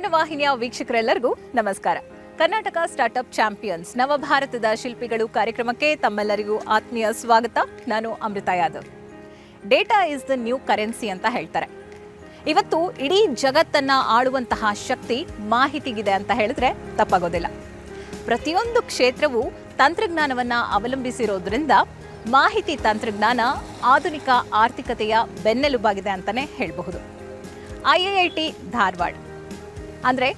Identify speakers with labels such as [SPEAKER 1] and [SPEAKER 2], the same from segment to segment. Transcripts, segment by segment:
[SPEAKER 1] ಚಂದನ ವಾಹಿನಿಯ ವೀಕ್ಷಕರೆಲ್ಲರಿಗೂ ನಮಸ್ಕಾರ. Karnataka startup champions ನವಭಾರತದ ಶಿಲ್ಪಿಗಳು ಕಾರ್ಯಕ್ರಮಕ್ಕೆ ತಮ್ಮೆಲ್ಲರಿಗೂ ಆತ್ಮೀಯ ಸ್ವಾಗತ. ನಾನು Amrutha Yadav. Data is the new currency ಅಂತ ಹೇಳ್ತಾರೆ. ಇವತ್ತು ಇಡೀ ಜಗತ್ತನ್ನ ಆಳುವಂತಹ ಶಕ್ತಿ ಮಾಹಿತಿಗಿದೆ ಅಂತ ಹೇಳಿದ್ರೆ ತಪ್ಪಾಗೋದಿಲ್ಲ. ಪ್ರತಿಯೊಂದು ಕ್ಷೇತ್ರವು ತಂತ್ರಜ್ಞಾನವನ್ನ ಅವಲಂಬಿಸಿರೋದ್ರಿಂದ ಮಾಹಿತಿ ತಂತ್ರಜ್ಞಾನ ಆಧುನಿಕ ಆರ್ಥಿಕತೆಯ ಬೆನ್ನೆಲುಬಾಗಿದೆ ಅಂತಾನೆ ಹೇಳಬಹುದು. ಐಐಐಟಿ ಧಾರವಾಡ. ಅಂದರೆ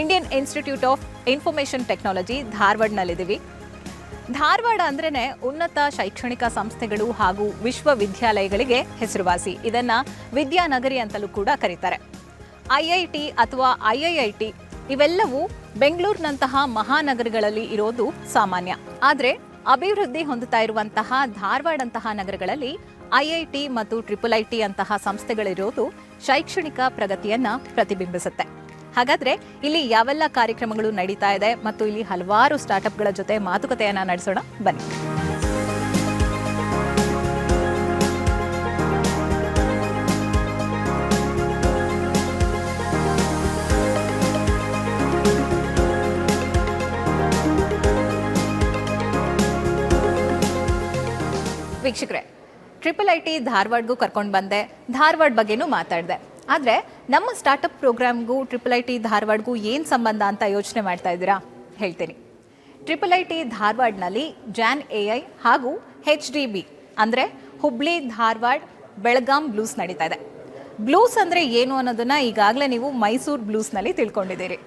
[SPEAKER 1] Indian institute of information technology ಧಾರವಾಡನಲ್ಲಿದ್ದೀವಿ. Dharwad ಅಂದ್ರೇ ಉನ್ನತ ಶೈಕ್ಷಣಿಕ ಸಂಸ್ಥೆಗಳು ಹಾಗೂ ವಿಶ್ವವಿದ್ಯಾಲಯಗಳಿಗೆ ಹೆಸರುವಾಸಿ. ಇದನ್ನು ವಿದ್ಯಾನಗರಿ ಅಂತಲೂ ಕೂಡ ಕರೀತಾರೆ. ಐಐಟಿ ಅಥವಾ ಐಐಐಟಿ ಇವೆಲ್ಲವೂ ಬೆಂಗಳೂರಿನಂತಹ ಮಹಾನಗರಗಳಲ್ಲಿ ಇರೋದು ಸಾಮಾನ್ಯ. ಆದರೆ ಅಭಿವೃದ್ಧಿ ಹೊಂದುತ್ತಾ ಇರುವಂತಹ ಧಾರವಾಡಂತಹ ನಗರಗಳಲ್ಲಿ ಐಐಟಿ ಮತ್ತು ಟ್ರಿಪಲ್ ಟಿ ಅಂತಹ ಸಂಸ್ಥೆಗಳಿರೋದು ಶೈಕ್ಷಣಿಕ ಪ್ರಗತಿಯನ್ನು ಪ್ರತಿಬಿಂಬಿಸುತ್ತೆ. ಹಾಗಾದ್ರೆ ಇಲ್ಲಿ ಯಾವೆಲ್ಲ ಕಾರ್ಯಕ್ರಮಗಳು ನಡೀತಾ ಇದೆ ಮತ್ತು ಇಲ್ಲಿ ಹಲವಾರು ಸ್ಟಾರ್ಟ್ಅಪ್ಗಳ ಜೊತೆ ಮಾತುಕತೆಯನ್ನ ನಡೆಸೋಣ. ಬನ್ನಿ. ವೀಕ್ಷಕರೇ, ಟ್ರಿಪಲ್ ಐ ಟಿ ಧಾರವಾಡಗೂ ಕರ್ಕೊಂಡು ಬಂದೆ. ಧಾರವಾಡ ಬಗ್ಗೆನೂ ಮಾತಾಡಿದೆ. ಆದರೆ ನಮ್ಮ ಸ್ಟಾರ್ಟಪ್ ಪ್ರೋಗ್ರಾಮ್ಗೂ ಟ್ರಿಪಲ್ ಐ ಟಿ ಧಾರವಾಡಗೂ ಏನು ಸಂಬಂಧ ಅಂತ ಯೋಚನೆ ಮಾಡ್ತಾ ಇದ್ದೀರಾ? ಹೇಳ್ತೀನಿ. ಟ್ರಿಪಲ್ ಐ ಟಿ ಧಾರವಾಡನಲ್ಲಿ ಜಾನ್ ಎ ಐ ಹಾಗೂ ಹೆಚ್ ಡಿ ಬಿ ಅಂದರೆ ಹುಬ್ಳಿ, ಧಾರವಾಡ, ಬೆಳಗಾಂ ಬ್ಲೂಸ್ ನಡೀತಾ ಇದೆ. ಬ್ಲೂಸ್ ಅಂದರೆ ಏನು ಅನ್ನೋದನ್ನು ಈಗಾಗಲೇ ನೀವು ಮೈಸೂರು ಬ್ಲೂಸ್ನಲ್ಲಿ ತಿಳ್ಕೊಂಡಿದ್ದೀರಿ.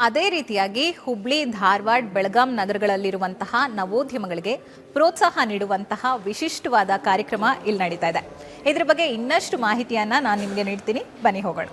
[SPEAKER 1] ಅದೇ ರೀತಿಯಾಗಿ ಹುಬ್ಳಿ, ಧಾರವಾಡ, ಬೆಳಗಾಂ ನಗರಗಳಲ್ಲಿರುವಂತಹ ನವೋದ್ಯಮಗಳಿಗೆ ಪ್ರೋತ್ಸಾಹ ನೀಡುವಂತಹ ವಿಶಿಷ್ಟವಾದ ಕಾರ್ಯಕ್ರಮ ಇಲ್ಲಿ ನಡೀತಾ ಇದೆ. ಇದ್ರ ಬಗ್ಗೆ ಇನ್ನಷ್ಟು ಮಾಹಿತಿಯನ್ನ ನಾನು ನಿಮಗೆ ನೀಡ್ತೀನಿ. ಬನ್ನಿ ಹೋಗೋಣ.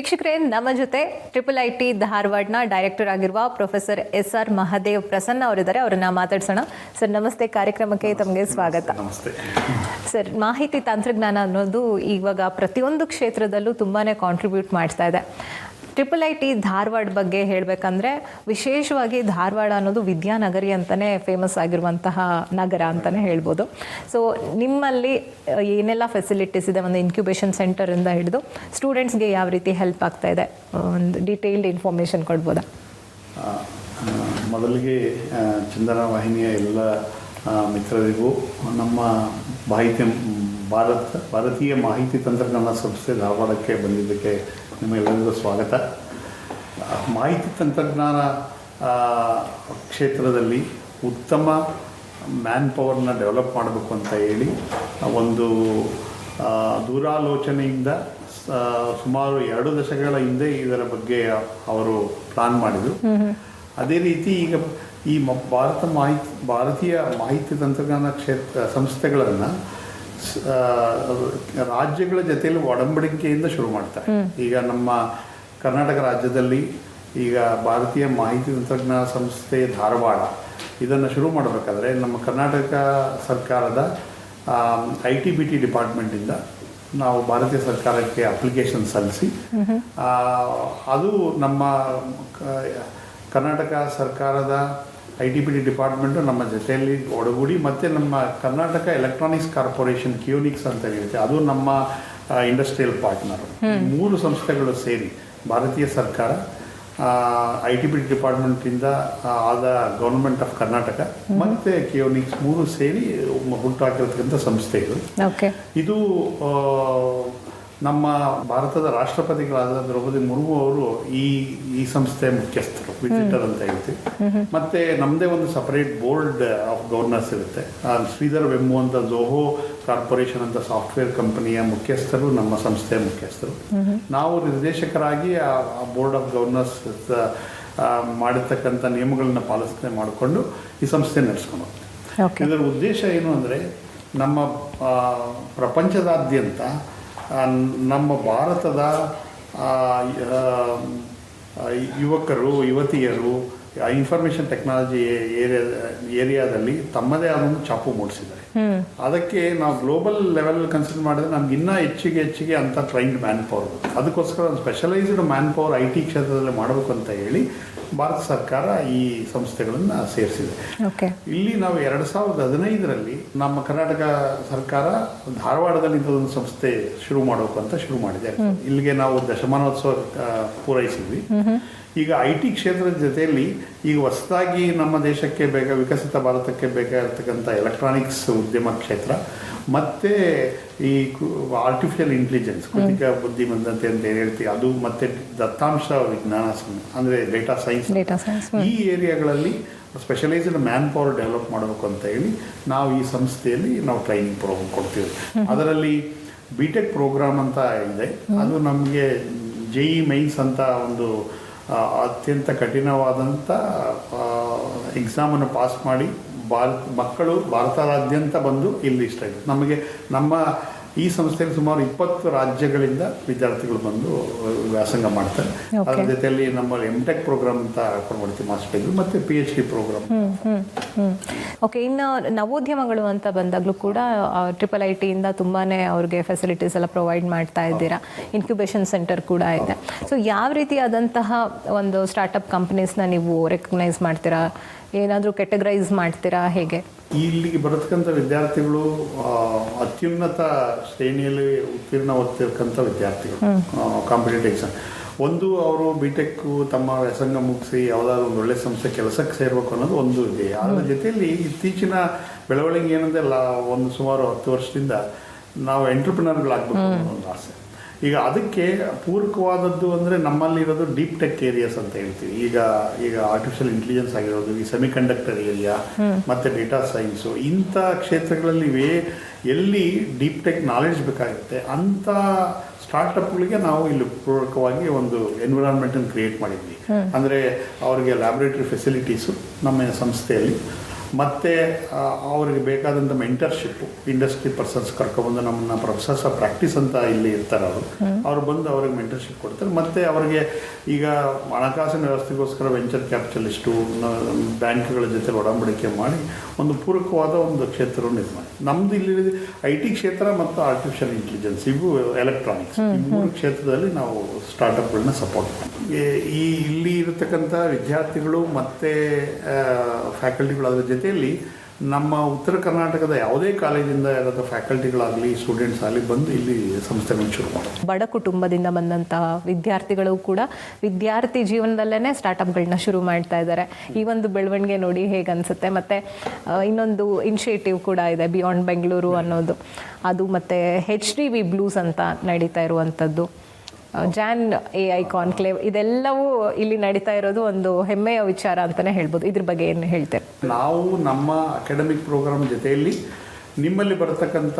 [SPEAKER 1] ವೀಕ್ಷಕರೇ ನಮ್ಮ ಜೊತೆ ಟ್ರಿಪಲ್ ಐ ಟಿ ಧಾರವಾಡನ ಡೈರೆಕ್ಟರ್ ಆಗಿರುವ professor S R Mahadev Prasanna ಅವರಿದ್ದಾರೆ. ಅವರನ್ನ ಮಾತಾಡ್ಸೋಣ. ಸರ್ ನಮಸ್ತೆ. ಕಾರ್ಯಕ್ರಮಕ್ಕೆ ತಮಗೆ ಸ್ವಾಗತ.
[SPEAKER 2] ನಮಸ್ತೆ.
[SPEAKER 1] ಸರ್ ಮಾಹಿತಿ ತಂತ್ರಜ್ಞಾನ ಅನ್ನೋದು ಇವಾಗ ಪ್ರತಿಯೊಂದು ಕ್ಷೇತ್ರದಲ್ಲೂ ತುಂಬಾ ಕಾಂಟ್ರಿಬ್ಯೂಟ್ ಮಾಡ್ತಾ ಇದೆ. ಟ್ರಿಪಲ್ ಐ ಟಿ ಧಾರವಾಡ ಬಗ್ಗೆ ಹೇಳಬೇಕಂದ್ರೆ ವಿಶೇಷವಾಗಿ ಧಾರವಾಡ ಅನ್ನೋದು ವಿದ್ಯಾನಗರಿ ಅಂತಲೇ ಫೇಮಸ್ ಆಗಿರುವಂತಹ ನಗರ ಅಂತಲೇ ಹೇಳ್ಬೋದು. ಸೊ ನಿಮ್ಮಲ್ಲಿ ಏನೆಲ್ಲ ಫೆಸಿಲಿಟೀಸ್ ಇದೆ? ಒಂದು ಇನ್ಕ್ಯುಬೇಷನ್ ಸೆಂಟರಿಂದ ಹಿಡಿದು ಸ್ಟೂಡೆಂಟ್ಸ್ಗೆ ಯಾವ ರೀತಿ ಹೆಲ್ಪ್ ಆಗ್ತಾ ಇದೆ? ಒಂದು ಡೀಟೇಲ್ಡ್ ಇನ್ಫಾರ್ಮೇಶನ್ ಕೊಡ್ಬೋದಾ?
[SPEAKER 2] ಮೊದಲಿಗೆ ಚಂದನ ವಾಹಿನಿಯ ಎಲ್ಲ ಮಿತ್ರರಿಗೂ ನಮ್ಮ ಮಾಹಿತಿ, ಭಾರತ, ಭಾರತೀಯ ಮಾಹಿತಿ ತಂತ್ರಜ್ಞಾನ ಸಂಸ್ಥೆ ಧಾರವಾಡಕ್ಕೆ ಬಂದಿದ್ದಕ್ಕೆ ನಿಮ್ಮೆಲ್ಲರಿಗೂ ಸ್ವಾಗತ. ಮಾಹಿತಿ ತಂತ್ರಜ್ಞಾನ ಕ್ಷೇತ್ರದಲ್ಲಿ ಉತ್ತಮ ಮ್ಯಾನ್ ಪವರ್ನ ಡೆವಲಪ್ ಮಾಡಬೇಕು ಅಂತ ಹೇಳಿ ಒಂದು ದೂರಾಲೋಚನೆಯಿಂದ ಸುಮಾರು ಎರಡು ದಶಕಗಳ ಹಿಂದೆ ಇದರ ಬಗ್ಗೆ ಅವರು ಪ್ಲಾನ್ ಮಾಡಿದರು. ಅದೇ ರೀತಿ ಈಗ ಈ ಮ- ಭಾರತ ಮಾಹಿತಿ ಭಾರತೀಯ ಮಾಹಿತಿ ತಂತ್ರಜ್ಞಾನ ಕ್ಷೇತ್ರ ಸಂಸ್ಥೆಗಳನ್ನು ರಾಜ್ಯಗಳ ಜೊತೆಯಲ್ಲಿ ಒಡಂಬಡಿಕೆಯಿಂದ ಶುರು ಮಾಡ್ತಾರೆ. ಈಗ ನಮ್ಮ ಕರ್ನಾಟಕ ರಾಜ್ಯದಲ್ಲಿ ಈಗ ಭಾರತೀಯ ಮಾಹಿತಿ ತಂತ್ರಜ್ಞಾನ ಸಂಸ್ಥೆ ಧಾರವಾಡ ಇದನ್ನು ಶುರು ಮಾಡಬೇಕಾದ್ರೆ ನಮ್ಮ ಕರ್ನಾಟಕ ಸರ್ಕಾರದ ಐ ಟಿ ಬಿ ಟಿ ಡಿಪಾರ್ಟ್ಮೆಂಟಿಂದ ನಾವು ಭಾರತೀಯ ಸರ್ಕಾರಕ್ಕೆ ಅಪ್ಲಿಕೇಶನ್ ಸಲ್ಲಿಸಿ ಆ, ಅದು ನಮ್ಮ ಕರ್ನಾಟಕ ಸರ್ಕಾರದ I T B T department ನಮ್ಮ ಜೊತೆಯಲ್ಲಿ ಒಡಗೂಡಿ ಮತ್ತು ನಮ್ಮ ಕರ್ನಾಟಕ ಎಲೆಕ್ಟ್ರಾನಿಕ್ಸ್ ಕಾರ್ಪೊರೇಷನ್ ಕಿಯೋನಿಕ್ಸ್ ಅಂತ ಹೇಳುತ್ತೆ ಅದು ನಮ್ಮ ಇಂಡಸ್ಟ್ರಿಯಲ್ ಪಾರ್ಟ್ನರ್ ಮೂರು ಸಂಸ್ಥೆಗಳು ಸೇರಿ ಭಾರತೀಯ ಸರ್ಕಾರ ಐ ಟಿ ಪಿ ಡಿ ಡಿಪಾರ್ಟ್ಮೆಂಟಿಂದ ಆದ ಗೌರ್ಮೆಂಟ್ ಆಫ್ ಕರ್ನಾಟಕ ಮತ್ತು ಕಿಯೋನಿಕ್ಸ್ ಮೂರು ಸೇರಿ ಹುಟ್ಟಾಕಿರ್ತಕ್ಕಂಥ ಸಂಸ್ಥೆಗಳು ಇದು. ನಮ್ಮ ಭಾರತದ ರಾಷ್ಟ್ರಪತಿಗಳಾದ ದ್ರೌಪದಿ ಮುರ್ಮು ಅವರು ಈ ಈ ಸಂಸ್ಥೆಯ ಮುಖ್ಯಸ್ಥರು ವಿಸಿಟರ್ ಅಂತ ಹೇಳ್ತೀವಿ. ಮತ್ತೆ ನಮ್ಮದೇ ಒಂದು ಸಪರೇಟ್ ಬೋರ್ಡ್ ಆಫ್ ಗವರ್ನರ್ಸ್ ಇರುತ್ತೆ. ಆ, ಶ್ರೀಧರ್ ವೆಮ್ಮು ಅಂತ ಜೋಹೋ ಕಾರ್ಪೊರೇಷನ್ ಅಂತ ಸಾಫ್ಟ್ವೇರ್ ಕಂಪನಿಯ ಮುಖ್ಯಸ್ಥರು ನಮ್ಮ ಸಂಸ್ಥೆಯ ಮುಖ್ಯಸ್ಥರು. ನಾವು ನಿರ್ದೇಶಕರಾಗಿ ಆ ಬೋರ್ಡ್ ಆಫ್ ಗವರ್ನರ್ಸ್ ಮಾಡಿರ್ತಕ್ಕಂಥ ನಿಯಮಗಳನ್ನ ಪಾಲಿಸ್ತೇ ಮಾಡಿಕೊಂಡು ಈ ಸಂಸ್ಥೆ ನಡೆಸ್ಕೊಂಡು ಹೋಗ್ತೀವಿ. ಇದರ ಉದ್ದೇಶ ಏನು ಅಂದರೆ ನಮ್ಮ ಪ್ರಪಂಚದಾದ್ಯಂತ ನಮ್ಮ ಭಾರತದ ಯುವಕರು ಯುವತಿಯರು ಇನ್ಫಾರ್ಮೇಷನ್ ಟೆಕ್ನಾಲಜಿ ಏರಿಯಾ ಏರಿಯಾದಲ್ಲಿ ತಮ್ಮದೇ ಆದ ಒಂದು ಚಾಪು ಮೂಡಿಸಿದ್ದಾರೆ. ಅದಕ್ಕೆ ನಾವು ಗ್ಲೋಬಲ್ ಲೆವೆಲ್ ಕನ್ಸಿಡರ್ ಮಾಡಿದ್ರೆ ನಮ್ಗೆ ಇನ್ನೂ ಹೆಚ್ಚಿಗೆ ಹೆಚ್ಚಿಗೆ ಅಂತ ಟ್ರೈನ್ಡ್ ಮ್ಯಾನ್ ಪವರ್ ಅದಕ್ಕೋಸ್ಕರ ಒಂದು specialised man power I T ಕ್ಷೇತ್ರದಲ್ಲಿ ಮಾಡಬೇಕು ಅಂತ ಹೇಳಿ ಭಾರತ ಸರ್ಕಾರ ಈ ಸಂಸ್ಥೆಗಳನ್ನು ಸೇರಿಸಿದೆ. ಇಲ್ಲಿ ನಾವು ಎರಡು ಸಾವಿರದ ಹದಿನೈದರಲ್ಲಿ ನಮ್ಮ ಕರ್ನಾಟಕ ಸರ್ಕಾರ ಧಾರವಾಡದಲ್ಲಿ ಇಂಥದ್ದೊಂದು ಸಂಸ್ಥೆ ಶುರು ಮಾಡಬೇಕು ಅಂತ ಶುರು ಮಾಡಿದೆ. ಇಲ್ಲಿಗೆ ನಾವು ದಶಮಾನೋತ್ಸವ ಪೂರೈಸಿದ್ವಿ. ಈಗ ಐ ಟಿ ಕ್ಷೇತ್ರದ ಜೊತೆಯಲ್ಲಿ ಈಗ ಹೊಸದಾಗಿ ನಮ್ಮ ದೇಶಕ್ಕೆ ಬೇಕಾ ವಿಕಸಿತ ಭಾರತಕ್ಕೆ ಬೇಕಾಗಿರ್ತಕ್ಕಂಥ ಎಲೆಕ್ಟ್ರಾನಿಕ್ಸ್ ಉದ್ಯಮ ಕ್ಷೇತ್ರ ಮತ್ತೆ ಈ ಆರ್ಟಿಫಿಷಿಯಲ್ ಇಂಟೆಲಿಜೆನ್ಸ್ ಕೃತಿಕ ಬುದ್ಧಿಮಂತತೆ ಅಂತ ಏನು ಹೇಳ್ತೀವಿ ಅದು ಮತ್ತೆ ದತ್ತಾಂಶ ವಿಜ್ಞಾನ ಅಂದರೆ ಅಂದ್ರೆ ಡೇಟಾ ಸೈನ್ಸ್
[SPEAKER 1] ಡೇಟಾ ಸೈನ್ಸ್
[SPEAKER 2] ಈ ಏರಿಯಾಗಳಲ್ಲಿ ಸ್ಪೆಷಲೈಸ್ಡ್ ಮ್ಯಾನ್ ಪವರ್ ಡೆವಲಪ್ ಮಾಡಬೇಕು ಅಂತ ಹೇಳಿ ನಾವು ಈ ಸಂಸ್ಥೆಯಲ್ಲಿ ನಾವು ಟ್ರೈನಿಂಗ್ ಪ್ರೋಗ್ರಾಮ್ ಕೊಡ್ತೀವಿ. ಅದರಲ್ಲಿ ಬಿ ಟೆಕ್ ಪ್ರೋಗ್ರಾಮ್ ಅಂತ ಇದೆ. ಅದು ನಮಗೆ ಜೆ ಇ ಮೈನ್ಸ್ ಅಂತ ಒಂದು ಅತ್ಯಂತ ಕಠಿಣವಾದಂಥ ಎಕ್ಸಾಮನ್ನು ಪಾಸ್ ಮಾಡಿ ಭಾರತ ಮಕ್ಕಳು ಭಾರತದಾದ್ಯಂತ ಬಂದು ಇಲ್ಲಿ ಇಷ್ಟ ಇದೆ. ನಮಗೆ ನಮ್ಮ ಈ ಸಂಸ್ಥೆಯಲ್ಲಿ ಸುಮಾರು ಇಪ್ಪತ್ತು ರಾಜ್ಯಗಳಿಂದ ವಿದ್ಯಾರ್ಥಿಗಳು ಬಂದು ವ್ಯಾಸಂಗ ಮಾಡ್ತಾರೆ. ಅದರ ಜೊತೆಯಲ್ಲಿ ನಮ್ಮಲ್ಲಿ ಎಂ ಟೆಕ್ ಪ್ರೋಗ್ರಾಮ್ ಅಂತ ಹಾಕೊಂಡು ಮಾಡ್ತೀವಿ ಮಾಸ್ಟರ್ ಡಿಗ್ರಿ ಮತ್ತು P H D programme
[SPEAKER 1] okay ಇನ್ನು ನವೋದ್ಯಮಗಳು ಅಂತ ಬಂದಾಗಲೂ ಕೂಡ ಟ್ರಿಪಲ್ ಐ ಟಿಯಿಂದ ತುಂಬಾನೇ ಅವ್ರಿಗೆ ಫೆಸಿಲಿಟೀಸ್ ಎಲ್ಲ ಪ್ರೊವೈಡ್ ಮಾಡ್ತಾ ಇದ್ದೀರಾ. ಇನ್ಕ್ಯುಬೇಷನ್ ಸೆಂಟರ್ ಕೂಡ ಇದೆ. ಸೊ ಯಾವ ರೀತಿಯಾದಂತಹ ಒಂದು ಸ್ಟಾರ್ಟಪ್ ಕಂಪ್ನೀಸ್ನ ನೀವು ರೆಕಗ್ನೈಸ್ ಮಾಡ್ತೀರಾ? ಏನಾದರೂ ಕೆಟಗರೈಸ್ ಮಾಡ್ತೀರಾ? ಹೇಗೆ?
[SPEAKER 2] ಇಲ್ಲಿಗೆ ಬರತಕ್ಕಂಥ ವಿದ್ಯಾರ್ಥಿಗಳು ಅತ್ಯುನ್ನತ ಶ್ರೇಣಿಯಲ್ಲಿ ಉತ್ತೀರ್ಣ ಓದ್ತಿರ್ತಕ್ಕಂಥ ವಿದ್ಯಾರ್ಥಿಗಳು ಕಾಂಪಿಟೇಟಿವ್ ಎಕ್ಸಾಮ್ ಒಂದು ಅವರು ಬಿ ಟೆಕ್ ತಮ್ಮ ವ್ಯಾಸಂಗ ಮುಗಿಸಿ ಯಾವುದಾದ್ರು ಒಂದು ಒಳ್ಳೆ ಸಂಸ್ಥೆ ಕೆಲಸಕ್ಕೆ ಸೇರಬೇಕು ಅನ್ನೋದು ಒಂದು ಇದೆ. ಅದರ ಜೊತೆಯಲ್ಲಿ ಇತ್ತೀಚಿನ ಬೆಳವಣಿಗೆ ಏನಂದ್ರೆ ಒಂದು ಸುಮಾರು ಹತ್ತು ವರ್ಷದಿಂದ ನಾವು ಎಂಟರ್ಪ್ರಿನರ್ಗಳಾಗಬೇಕು ಅನ್ನೋ ಒಂದು ಆಸೆ. ಈಗ ಅದಕ್ಕೆ ಪೂರಕವಾದದ್ದು ಅಂದರೆ ನಮ್ಮಲ್ಲಿರೋದು ಡೀಪ್ ಟೆಕ್ ಏರಿಯಾಸ್ ಅಂತ ಹೇಳ್ತೀವಿ. ಈಗ ಈಗ ಆರ್ಟಿಫಿಷಿಯಲ್ ಇಂಟೆಲಿಜೆನ್ಸ್ ಆಗಿರೋದು ಈ ಸೆಮಿಕಂಡಕ್ಟರ್ ಏರಿಯಾ ಮತ್ತು ಡೇಟಾ ಸೈನ್ಸು ಇಂಥ ಕ್ಷೇತ್ರಗಳಲ್ಲಿ ವೇ ಎಲ್ಲಿ ಡೀಪ್ ಟೆಕ್ ನಾಲೆಡ್ಜ್ ಬೇಕಾಗುತ್ತೆ ಅಂಥ ಸ್ಟಾರ್ಟ್ಅಪ್ಗಳಿಗೆ ನಾವು ಇಲ್ಲಿ ಪೂರಕವಾಗಿ ಒಂದು ಎನ್ವಿರಾನ್ಮೆಂಟನ್ನು ಕ್ರಿಯೇಟ್ ಮಾಡಿದ್ವಿ. ಅಂದರೆ ಅವರಿಗೆ ಲ್ಯಾಬೊರೇಟರಿ ಫೆಸಿಲಿಟೀಸು ನಮ್ಮ ಸಂಸ್ಥೆಯಲ್ಲಿ ಮತ್ತು ಅವರಿಗೆ ಬೇಕಾದಂಥ ಮೆಂಟರ್ಶಿಪ್ಪು ಇಂಡಸ್ಟ್ರಿ ಪರ್ಸನ್ಸ್ ಕರ್ಕೊಬಂದು ನಮ್ಮನ್ನ ಪ್ರೊಫೆಸರ್ಸ್ ಆಫ್ ಪ್ರಾಕ್ಟೀಸ್ ಅಂತ ಇಲ್ಲಿ ಇರ್ತಾರೆ ಅವರು. ಅವ್ರು ಬಂದು ಅವ್ರಿಗೆ ಮೆಂಟರ್ಶಿಪ್ ಕೊಡ್ತಾರೆ. ಮತ್ತು ಅವರಿಗೆ ಈಗ ಹಣಕಾಸಿನ ವ್ಯವಸ್ಥೆಗೋಸ್ಕರ ವೆಂಚರ್ ಕ್ಯಾಪಿಟಲಿಸ್ಟು ಬ್ಯಾಂಕ್ಗಳ ಜೊತೆ ಒಡಂಬಡಿಕೆ ಮಾಡಿ ಒಂದು ಪೂರಕವಾದ ಒಂದು ಕ್ಷೇತ್ರವನ್ನು ನಿರ್ಮಾಣ ನಮ್ದು ಇಲ್ಲಿ ಐ ಟಿ ಕ್ಷೇತ್ರ ಮತ್ತು ಆರ್ಟಿಫಿಷಿಯಲ್ ಇಂಟೆಲಿಜೆನ್ಸ್ ಇವು ಎಲೆಕ್ಟ್ರಾನಿಕ್ಸ್ ಈ ಮೂರು ಕ್ಷೇತ್ರದಲ್ಲಿ ನಾವು ಸ್ಟಾರ್ಟಪ್ಗಳನ್ನ ಸಪೋರ್ಟ್ ಮಾಡ್ತೀವಿ. ಈ- ಈ ಇಲ್ಲಿ ಇರತಕ್ಕಂಥ ವಿದ್ಯಾರ್ಥಿಗಳು ಮತ್ತು ಫ್ಯಾಕಲ್ಟಿಗಳು ಅದರ ಜೊತೆಯಲ್ಲಿ ನಮ್ಮ ಉತ್ತರ ಕರ್ನಾಟಕದ ಯಾವುದೇ ಕಾಲೇಜಿಂದ ಯಾರಾದ ಫ್ಯಾಕಲ್ಟಿಗಳಾಗಲಿ ಸ್ಟೂಡೆಂಟ್ಸ್ ಆಗಲಿ ಬಂದು ಇಲ್ಲಿ ಸಂಸ್ಥೆಗಳು ಶುರು ಮಾಡೋದು.
[SPEAKER 1] ಬಡ ಕುಟುಂಬದಿಂದ ಬಂದಂತಹ ವಿದ್ಯಾರ್ಥಿಗಳು ಕೂಡ ವಿದ್ಯಾರ್ಥಿ ಜೀವನದಲ್ಲೇ ಸ್ಟಾರ್ಟಪ್ಗಳನ್ನ ಶುರು ಮಾಡ್ತಾ ಇದ್ದಾರೆ. ಈ ಒಂದು ಬೆಳವಣಿಗೆ ನೋಡಿ ಹೇಗೆ ಅನಿಸುತ್ತೆ ಮತ್ತೆ ಇನ್ನೊಂದು ಇನಿಷಿಯೇಟಿವ್ ಕೂಡ ಇದೆ ಬಿಯಾಂಡ್ ಬೆಂಗಳೂರು ಅನ್ನೋದು. ಅದು ಮತ್ತೆ ಹೆಚ್ ಡಿ ವಿ ಬ್ಲೂಸ್ ಅಂತ ನಡೀತಾ ಇರುವಂಥದ್ದು. ಜಾನ್ ಎ ಐ ಕಾನ್ಕ್ಲೇವ್ ಇದೆಲ್ಲವೂ ಇಲ್ಲಿ ನಡೀತಾ ಇರೋದು ಒಂದು ಹೆಮ್ಮೆಯ ವಿಚಾರ ಅಂತಲೇ ಹೇಳ್ಬೋದು. ಇದ್ರ ಬಗ್ಗೆ ಏನು ಹೇಳ್ತೇವೆ
[SPEAKER 2] ನಾವು ನಮ್ಮ ಅಕಾಡೆಮಿಕ್ ಪ್ರೋಗ್ರಾಮ್ ಜೊತೆಯಲ್ಲಿ ನಿಮ್ಮಲ್ಲಿ ಬರತಕ್ಕಂಥ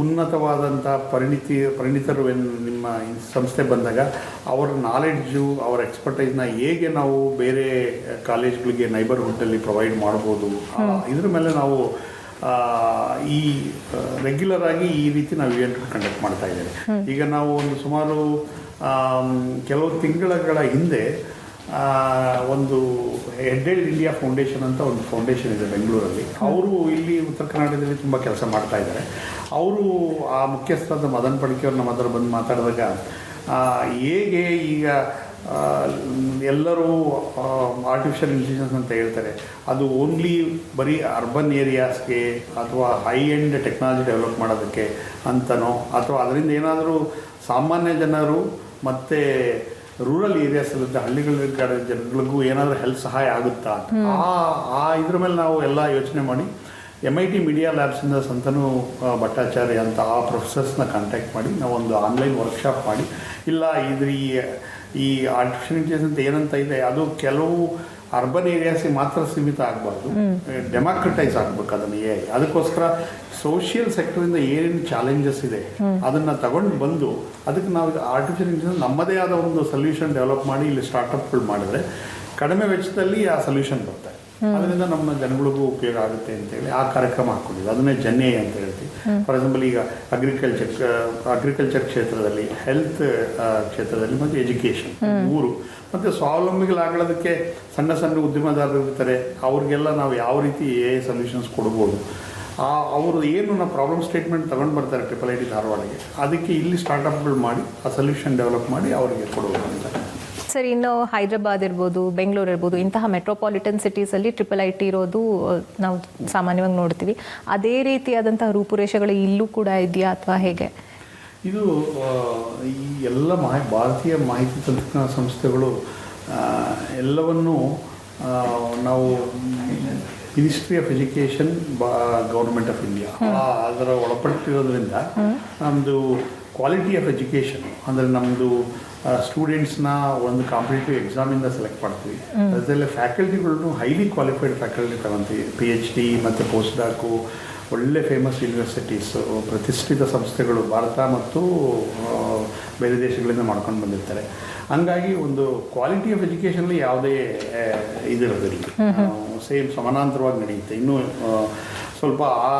[SPEAKER 2] ಉನ್ನತವಾದಂಥ ಪರಿಣಿತಿ ಪರಿಣಿತರು ನಿಮ್ಮ ಸಂಸ್ಥೆ ಬಂದಾಗ ಅವರ ನಾಲೆಡ್ಜು ಅವರ ಎಕ್ಸ್ಪರ್ಟೈಸ್ನ ಹೇಗೆ ನಾವು ಬೇರೆ ಕಾಲೇಜ್ಗಳಿಗೆ ನೈಬರ್ಹುಡ್ಡಲ್ಲಿ ಪ್ರೊವೈಡ್ ಮಾಡ್ಬೋದು? ಇದ್ರ ಮೇಲೆ ನಾವು ಈ ರೆಗ್ಯುಲರ್ ಆಗಿ ಈ ರೀತಿ ನಾವು ಇವೆಂಟ್ ಕಂಡಕ್ಟ್ ಮಾಡ್ತಾ ಇದ್ದೇವೆ. ಈಗ ನಾವು ಒಂದು ಸುಮಾರು ಕೆಲವು ತಿಂಗಳ ಹಿಂದೆ ಒಂದು ಹೆಡ್ಡೆಡ್ ಇಂಡಿಯಾ ಫೌಂಡೇಶನ್ ಅಂತ ಒಂದು ಫೌಂಡೇಶನ್ ಇದೆ ಬೆಂಗಳೂರಲ್ಲಿ. ಅವರು ಇಲ್ಲಿ ಉತ್ತರ ಕರ್ನಾಟಕದಲ್ಲಿ ತುಂಬ ಕೆಲಸ ಮಾಡ್ತಾ ಇದ್ದಾರೆ. ಅವರು ಆ ಮುಖ್ಯಸ್ಥರಾದ ಮದನ್ ಪಡಿಕೆಯವ್ರು ನಮ್ಮ ಹತ್ರ ಬಂದು ಮಾತಾಡಿದಾಗ ಹೇಗೆ ಈಗ ಎಲ್ಲರೂ ಆರ್ಟಿಫಿಷಿಯಲ್ ಇಂಟೆಲಿಜೆನ್ಸ್ ಅಂತ ಹೇಳ್ತಾರೆ. ಅದು ಓನ್ಲಿ ಬರೀ ಅರ್ಬನ್ ಏರಿಯಾಸ್ಗೆ ಅಥವಾ ಹೈ ಎಂಡ್ ಟೆಕ್ನಾಲಜಿ ಡೆವಲಪ್ ಮಾಡೋದಕ್ಕೆ ಅಂತನೋ ಅಥವಾ ಅದರಿಂದ ಏನಾದರೂ ಸಾಮಾನ್ಯ ಜನರು ಮತ್ತು ರೂರಲ್ ಏರಿಯಾಸಲ್ಲಿದ್ದ ಹಳ್ಳಿಗಳ ಜನಗಳಿಗೂ ಏನಾದರೂ ಹೆಲ್ಪ್ ಸಹಾಯ ಆಗುತ್ತಾ ಆ ಆ ಇದ್ರ ಮೇಲೆ ನಾವು ಎಲ್ಲ ಯೋಚನೆ ಮಾಡಿ ಎಂ ಐ ಟಿ ಮೀಡಿಯಾ ಲ್ಯಾಬ್ಸಿಂದ ಸಂತನು ಭಟ್ಟಾಚಾರ್ಯ ಅಂತ ಆ ಪ್ರೊಫೆಸರ್ಸ್ನ ಕಾಂಟ್ಯಾಕ್ಟ್ ಮಾಡಿ ನಾವೊಂದು ಆನ್ಲೈನ್ ವರ್ಕ್ಶಾಪ್ ಮಾಡಿ ಇಲ್ಲ ಇದ್ರ ಈ ಈ ಆರ್ಟಿಫಿಷಿಯಲ್ ಇಂಟೆಲಿಜೆನ್ಸ್ ಅಂತ ಏನಂತ ಇದೆ ಅದು ಕೆಲವು ಅರ್ಬನ್ ಏರಿಯಾಸಿಗೆ ಮಾತ್ರ ಸೀಮಿತ ಆಗಬಾರ್ದು. ಡೆಮಾಕ್ರಟೈಸ್ ಆಗ್ಬೇಕು ಅದನ್ನ ಎ ಐ. ಅದಕ್ಕೋಸ್ಕರ ಸೋಷಿಯಲ್ ಸೆಕ್ಟರಿಂದ ಏನೇನು ಚಾಲೆಂಜಸ್ ಇದೆ ಅದನ್ನ ತಗೊಂಡು ಬಂದು ಅದಕ್ಕೆ ನಾವು ಆರ್ಟಿಫಿಷಿಯಲ್ ಇಂಟೆಲಿಜೆನ್ಸ್ ನಮ್ಮದೇ ಆದ ಒಂದು ಸೊಲ್ಯೂಷನ್ ಡೆವಲಪ್ ಮಾಡಿ ಇಲ್ಲಿ ಸ್ಟಾರ್ಟ್ಅಪ್ಗಳು ಮಾಡಿದ್ರೆ ಕಡಿಮೆ ವೆಚ್ಚದಲ್ಲಿ ಆ ಸೊಲ್ಯೂಷನ್ ಬರುತ್ತೆ. ಅದರಿಂದ ನಮ್ಮ ಜನಗಳಿಗೂ ಉಪಯೋಗ ಆಗುತ್ತೆ ಅಂತೇಳಿ ಆ ಕಾರ್ಯಕ್ರಮ ಹಾಕೊಂಡಿದ್ವಿ ಅದನ್ನೇ ಜನ್ಯ ಅಂತ ಹೇಳ್ತೀವಿ ಫಾರ್ ಎಕ್ಸಾಂಪಲ್ ಈಗ ಅಗ್ರಿಕಲ್ಚರ್ ಅಗ್ರಿಕಲ್ಚರ್ ಕ್ಷೇತ್ರದಲ್ಲಿ ಹೆಲ್ತ್ ಕ್ಷೇತ್ರದಲ್ಲಿ ಮತ್ತು ಎಜುಕೇಷನ್ ಮೂರು. ಮತ್ತು ಸ್ವಾವಲಂಬಿಗಳಾಗೋದಕ್ಕೆ ಸಣ್ಣ ಸಣ್ಣ ಉದ್ಯಮದಾರರು ಇರ್ತಾರೆ ಅವ್ರಿಗೆಲ್ಲ ನಾವು ಯಾವ ರೀತಿ ಎ ಸೊಲ್ಯೂಷನ್ಸ್ ಕೊಡ್ಬೋದು? ಆ ಅವರು ಏನು ನಾವು ಪ್ರಾಬ್ಲಮ್ ಸ್ಟೇಟ್ಮೆಂಟ್ ತಗೊಂಡು ಬರ್ತಾರೆ ಟ್ರಿಪಲ್ ಐ ಟಿ ಧಾರವಾಡಿಗೆ ಅದಕ್ಕೆ ಇಲ್ಲಿ ಸ್ಟಾರ್ಟ್ಅಪ್ಗಳು ಮಾಡಿ ಆ ಸೊಲ್ಯೂಷನ್ ಡೆವಲಪ್ ಮಾಡಿ ಅವರಿಗೆ ಕೊಡೋದು ಅಂತ.
[SPEAKER 1] ಸರ್ ಇನ್ನು ಹೈದರಾಬಾದ್ ಇರ್ಬೋದು ಬೆಂಗಳೂರು ಇರ್ಬೋದು ಇಂತಹ ಮೆಟ್ರೋಪಾಲಿಟನ್ ಸಿಟೀಸಲ್ಲಿ ಟ್ರಿಪಲ್ ಐ ಟಿ ಇರೋದು ನಾವು ಸಾಮಾನ್ಯವಾಗಿ ನೋಡ್ತೀವಿ. ಅದೇ ರೀತಿಯಾದಂತಹ ರೂಪುರೇಷೆಗಳು ಇಲ್ಲೂ ಕೂಡ ಇದೆಯಾ ಅಥವಾ ಹೇಗೆ?
[SPEAKER 2] ಇದು ಈ ಎಲ್ಲ ಮಾಹಿ ಭಾರತೀಯ ಮಾಹಿತಿ ತಂತ್ರಜ್ಞಾನ ಸಂಸ್ಥೆಗಳು ಎಲ್ಲವನ್ನು ನಾವು ಮಿನಿಸ್ಟ್ರಿ ಆಫ್ ಎಜುಕೇಷನ್ ಬಾ ಗೌರ್ಮೆಂಟ್ ಆಫ್ ಇಂಡಿಯಾ ಅದರ ಒಳಪಟ್ಟಿರೋದ್ರಿಂದ ನಮ್ಮದು ಕ್ವಾಲಿಟಿ ಆಫ್ ಎಜುಕೇಷನ್ ಅಂದರೆ ನಮ್ಮದು ಸ್ಟೂಡೆಂಟ್ಸ್ನ ಒಂದು ಕಾಂಪಿಟೇಟಿವ್ ಎಕ್ಸಾಮಿಂದ ಸೆಲೆಕ್ಟ್ ಮಾಡ್ತೀವಿ. ಅದರಲ್ಲಿ ಫ್ಯಾಕಲ್ಟಿಗಳನ್ನು ಹೈಲಿ ಕ್ವಾಲಿಫೈಡ್ ಫ್ಯಾಕಲ್ಟಿ ತಗೊಂತೀವಿ. ಪಿ ಎಚ್ ಡಿ ಮತ್ತು ಪೋಸ್ಟ್ ಡಾಕು ಒಳ್ಳೆ ಫೇಮಸ್ ಯೂನಿವರ್ಸಿಟೀಸ್ ಪ್ರತಿಷ್ಠಿತ ಸಂಸ್ಥೆಗಳು ಭಾರತ ಮತ್ತು ಬೇರೆ ದೇಶಗಳಿಂದ ಮಾಡ್ಕೊಂಡು ಬಂದಿರ್ತಾರೆ. ಹಂಗಾಗಿ ಒಂದು ಕ್ವಾಲಿಟಿ ಆಫ್ ಎಜುಕೇಷನಲ್ಲಿ ಯಾವುದೇ ಇದಿರೋದಿಲ್ಲ. ಸೇಮ್ ಸಮಾನಾಂತರವಾಗಿ ನಡೆಯುತ್ತೆ. ಇನ್ನು ಸ್ವಲ್ಪ ಆ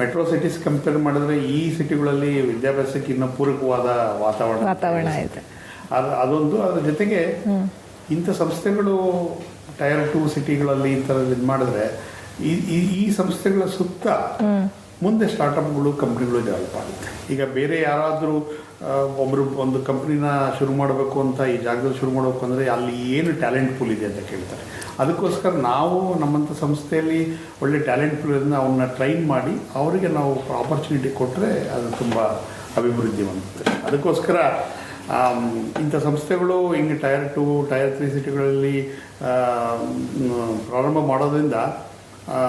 [SPEAKER 2] ಮೆಟ್ರೋ ಸಿಟೀಸ್ ಕಂಪೇರ್ ಮಾಡಿದ್ರೆ ಈ ಸಿಟಿಗಳಲ್ಲಿ ವಿದ್ಯಾಭ್ಯಾಸಕ್ಕೆ ಇನ್ನೂ ಪೂರಕವಾದ ವಾತಾವರಣ
[SPEAKER 1] ವಾತಾವರಣ ಇದೆ.
[SPEAKER 2] ಅದು ಅದೊಂದು ಅದ್ರ ಜೊತೆಗೆ ಇಂಥ ಸಂಸ್ಥೆಗಳು ಟೈರ್ ಟು ಸಿಟಿಗಳಲ್ಲಿ ಈ ಥರದ್ದು ಇದು ಮಾಡಿದ್ರೆ ಈ ಈ- ಸಂಸ್ಥೆಗಳ ಸುತ್ತ ಮುಂದೆ ಸ್ಟಾರ್ಟಪ್ಗಳು ಕಂಪ್ನಿಗಳು ಡೆವಲಪ್ ಆಗುತ್ತೆ. ಈಗ ಬೇರೆ ಯಾರಾದರೂ ಒಬ್ಬರು ಒಂದು ಕಂಪ್ನಿನ ಶುರು ಮಾಡಬೇಕು ಅಂತ ಈ ಜಾಗದಲ್ಲಿ ಶುರು ಮಾಡಬೇಕು ಅಂದರೆ ಅಲ್ಲಿ ಏನು ಟ್ಯಾಲೆಂಟ್ ಪೂಲ್ ಇದೆ ಅಂತ ಕೇಳ್ತಾರೆ. ಅದಕ್ಕೋಸ್ಕರ ನಾವು ನಮ್ಮಂಥ ಸಂಸ್ಥೆಯಲ್ಲಿ ಒಳ್ಳೆ ಟ್ಯಾಲೆಂಟ್ ಪೂಲ್ ಇರೋದನ್ನ ಅವನ್ನ ಟ್ರೈನ್ ಮಾಡಿ ಅವರಿಗೆ ನಾವು ಆಪರ್ಚುನಿಟಿ ಕೊಟ್ಟರೆ ಅದು ತುಂಬ ಅಭಿವೃದ್ಧಿ ಹೊಂದುತ್ತೆ. ಅದಕ್ಕೋಸ್ಕರ ಇಂಥ ಸಂಸ್ಥೆಗಳು ಹಿಂಗೆ ಟೈರ್ ಟು ಟೈರ್ ತ್ರೀ ಸಿಟಿಗಳಲ್ಲಿ ಪ್ರಾರಂಭ ಮಾಡೋದ್ರಿಂದ ಆ,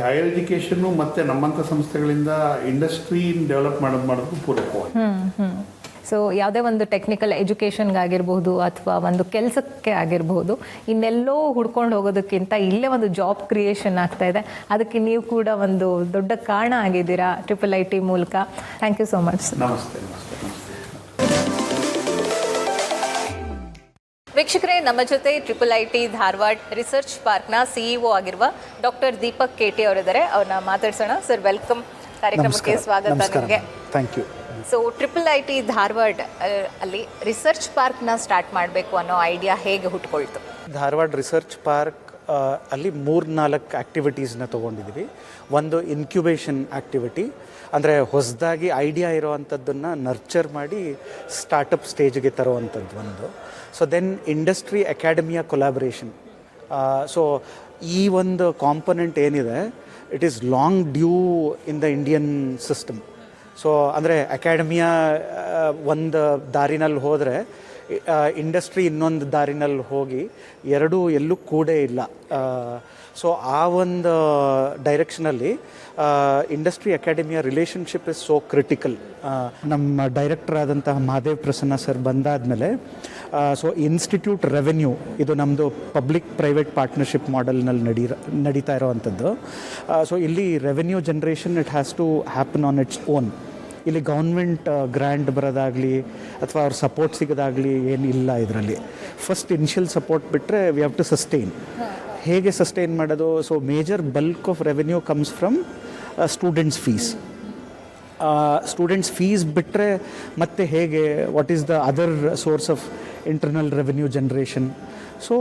[SPEAKER 2] ಹೈಯರ್ ಎಜುಕೇಷನ್ನು ಮತ್ತು ನಮ್ಮಂಥ ಸಂಸ್ಥೆಗಳಿಂದ ಇಂಡಸ್ಟ್ರಿ ಡೆವಲಪ್ ಮಾಡೋದು ಮಾಡೋದು ಪೂರಕವಾಗಿ
[SPEAKER 1] ಸೊ ಯಾವುದೇ ಒಂದು ಟೆಕ್ನಿಕಲ್ ಎಜುಕೇಷನ್ಗಾಗಿರ್ಬೋದು ಅಥವಾ ಒಂದು ಕೆಲಸಕ್ಕೆ ಆಗಿರ್ಬೋದು ಇನ್ನೆಲ್ಲೋ ಹುಡ್ಕೊಂಡು ಹೋಗೋದಕ್ಕಿಂತ ಇಲ್ಲೇ ಒಂದು ಜಾಬ್ ಕ್ರಿಯೇಷನ್ ಆಗ್ತಾ ಇದೆ. ಅದಕ್ಕೆ ನೀವು ಕೂಡ ಒಂದು ದೊಡ್ಡ ಕಾರಣ ಆಗಿದ್ದೀರಾ ಟ್ರಿಪಲ್ ಐ ಟಿ ಮೂಲಕ. ಥ್ಯಾಂಕ್ ಯು ಸೋ ಮಚ್
[SPEAKER 2] ನಮಸ್ತೆ ನಮಸ್ತೆ ನಮಸ್ತೆ.
[SPEAKER 1] ವೀಕ್ಷಕರೇ ನಮ್ಮ ಜೊತೆ triple I T Dharwad research ಪಾರ್ಕ್ನ CEO ಆಗಿರುವ ಡಾಕ್ಟರ್ ದೀಪಕ್ ಕೆಟಿ ಅವರಿದ್ದಾರೆ. ಅವ್ರನ್ನ ಮಾತಾಡ್ಸೋಣ. ಸರ್ ವೆಲ್ಕಮ್ ಕಾರ್ಯಕ್ರಮಕ್ಕೆ ಸ್ವಾಗತ ನಿಮಗೆ.
[SPEAKER 3] Thank you
[SPEAKER 1] so triple I T Dharwad ಅಲ್ಲಿ ರಿಸರ್ಚ್ ಪಾರ್ಕ್ನ ಸ್ಟಾರ್ಟ್ ಮಾಡಬೇಕು ಅನ್ನೋ ಐಡಿಯಾ ಹೇಗೆ ಹುಟ್ಕೊಳ್ತು?
[SPEAKER 3] ಧಾರವಾಡ ರಿಸರ್ಚ್ ಪಾರ್ಕ್ ಅಲ್ಲಿ ಮೂರು ನಾಲ್ಕು ಆ್ಯಕ್ಟಿವಿಟೀಸ್ನ ತೊಗೊಂಡಿದ್ದೀವಿ ಒಂದು ಇನ್ಕ್ಯುಬೇಷನ್ ಆ್ಯಕ್ಟಿವಿಟಿ ಅಂದರೆ ಹೊಸದಾಗಿ ಐಡಿಯಾ ಇರೋವಂಥದ್ದನ್ನು ನರ್ಚರ್ ಮಾಡಿ ಸ್ಟಾರ್ಟಪ್ ಸ್ಟೇಜ್ಗೆ ತರುವಂಥದ್ದು ಒಂದು. So then industry academia collaboration so ಈ ಒಂದು ಕಾಂಪೊನೆಂಟ್ ಏನಿದೆ it is long due in the Indian system so ಅಂದರೆ ಅಕಾಡೆಮಿಯ ಒಂದು ದಾರಿನಲ್ಲಿ ಹೋದರೆ ಇಂಡಸ್ಟ್ರಿ ಇನ್ನೊಂದು ದಾರಿನಲ್ಲಿ ಹೋಗಿ ಎರಡೂ ಎಲ್ಲೂ ಕೂಡೇ ಇಲ್ಲ. ಸೊ ಆ ಒಂದು ಡೈರೆಕ್ಷನಲ್ಲಿ industry academia relationship is so critical ನಮ್ಮ ಡೈರೆಕ್ಟರ್ ಆದಂತಹ ಮಹಾದೇವ್ ಪ್ರಸನ್ನ ಸರ್ ಬಂದಾದಮೇಲೆ ಸೊ ಇನ್ಸ್ಟಿಟ್ಯೂಟ್ ರೆವೆನ್ಯೂ ಇದು ನಮ್ಮದು ಪಬ್ಲಿಕ್ ಪ್ರೈವೇಟ್ ಪಾರ್ಟ್ನರ್ಶಿಪ್ ಮಾಡೆಲ್ನಲ್ಲಿ ನಡೀ ನಡೀತಾ ಇರೋವಂಥದ್ದು ಸೊ ಇಲ್ಲಿ revenue generation it has to happen on its own ಇಲ್ಲಿ ಗೌರ್ಮೆಂಟ್ ಗ್ರ್ಯಾಂಟ್ ಬರೋದಾಗಲಿ ಅಥವಾ ಅವ್ರ ಸಪೋರ್ಟ್ ಸಿಗೋದಾಗಲಿ ಇಲ್ಲ ಇದರಲ್ಲಿ. ಫಸ್ಟ್ ಇನಿಷಿಯಲ್ ಸಪೋರ್ಟ್ ಬಿಟ್ಟರೆ ವಿ ಹ್ಯಾವ್ ಟು ಸಸ್ಟೈನ್ ಹೇಗೆ ಸಸ್ಟೈನ್ ಮಾಡೋದು? So major bulk of revenue comes from students fees students fees ಬಿಟ್ಟರೆ ಮತ್ತೆ ಹೇಗೆ what is the other source of internal revenue generation so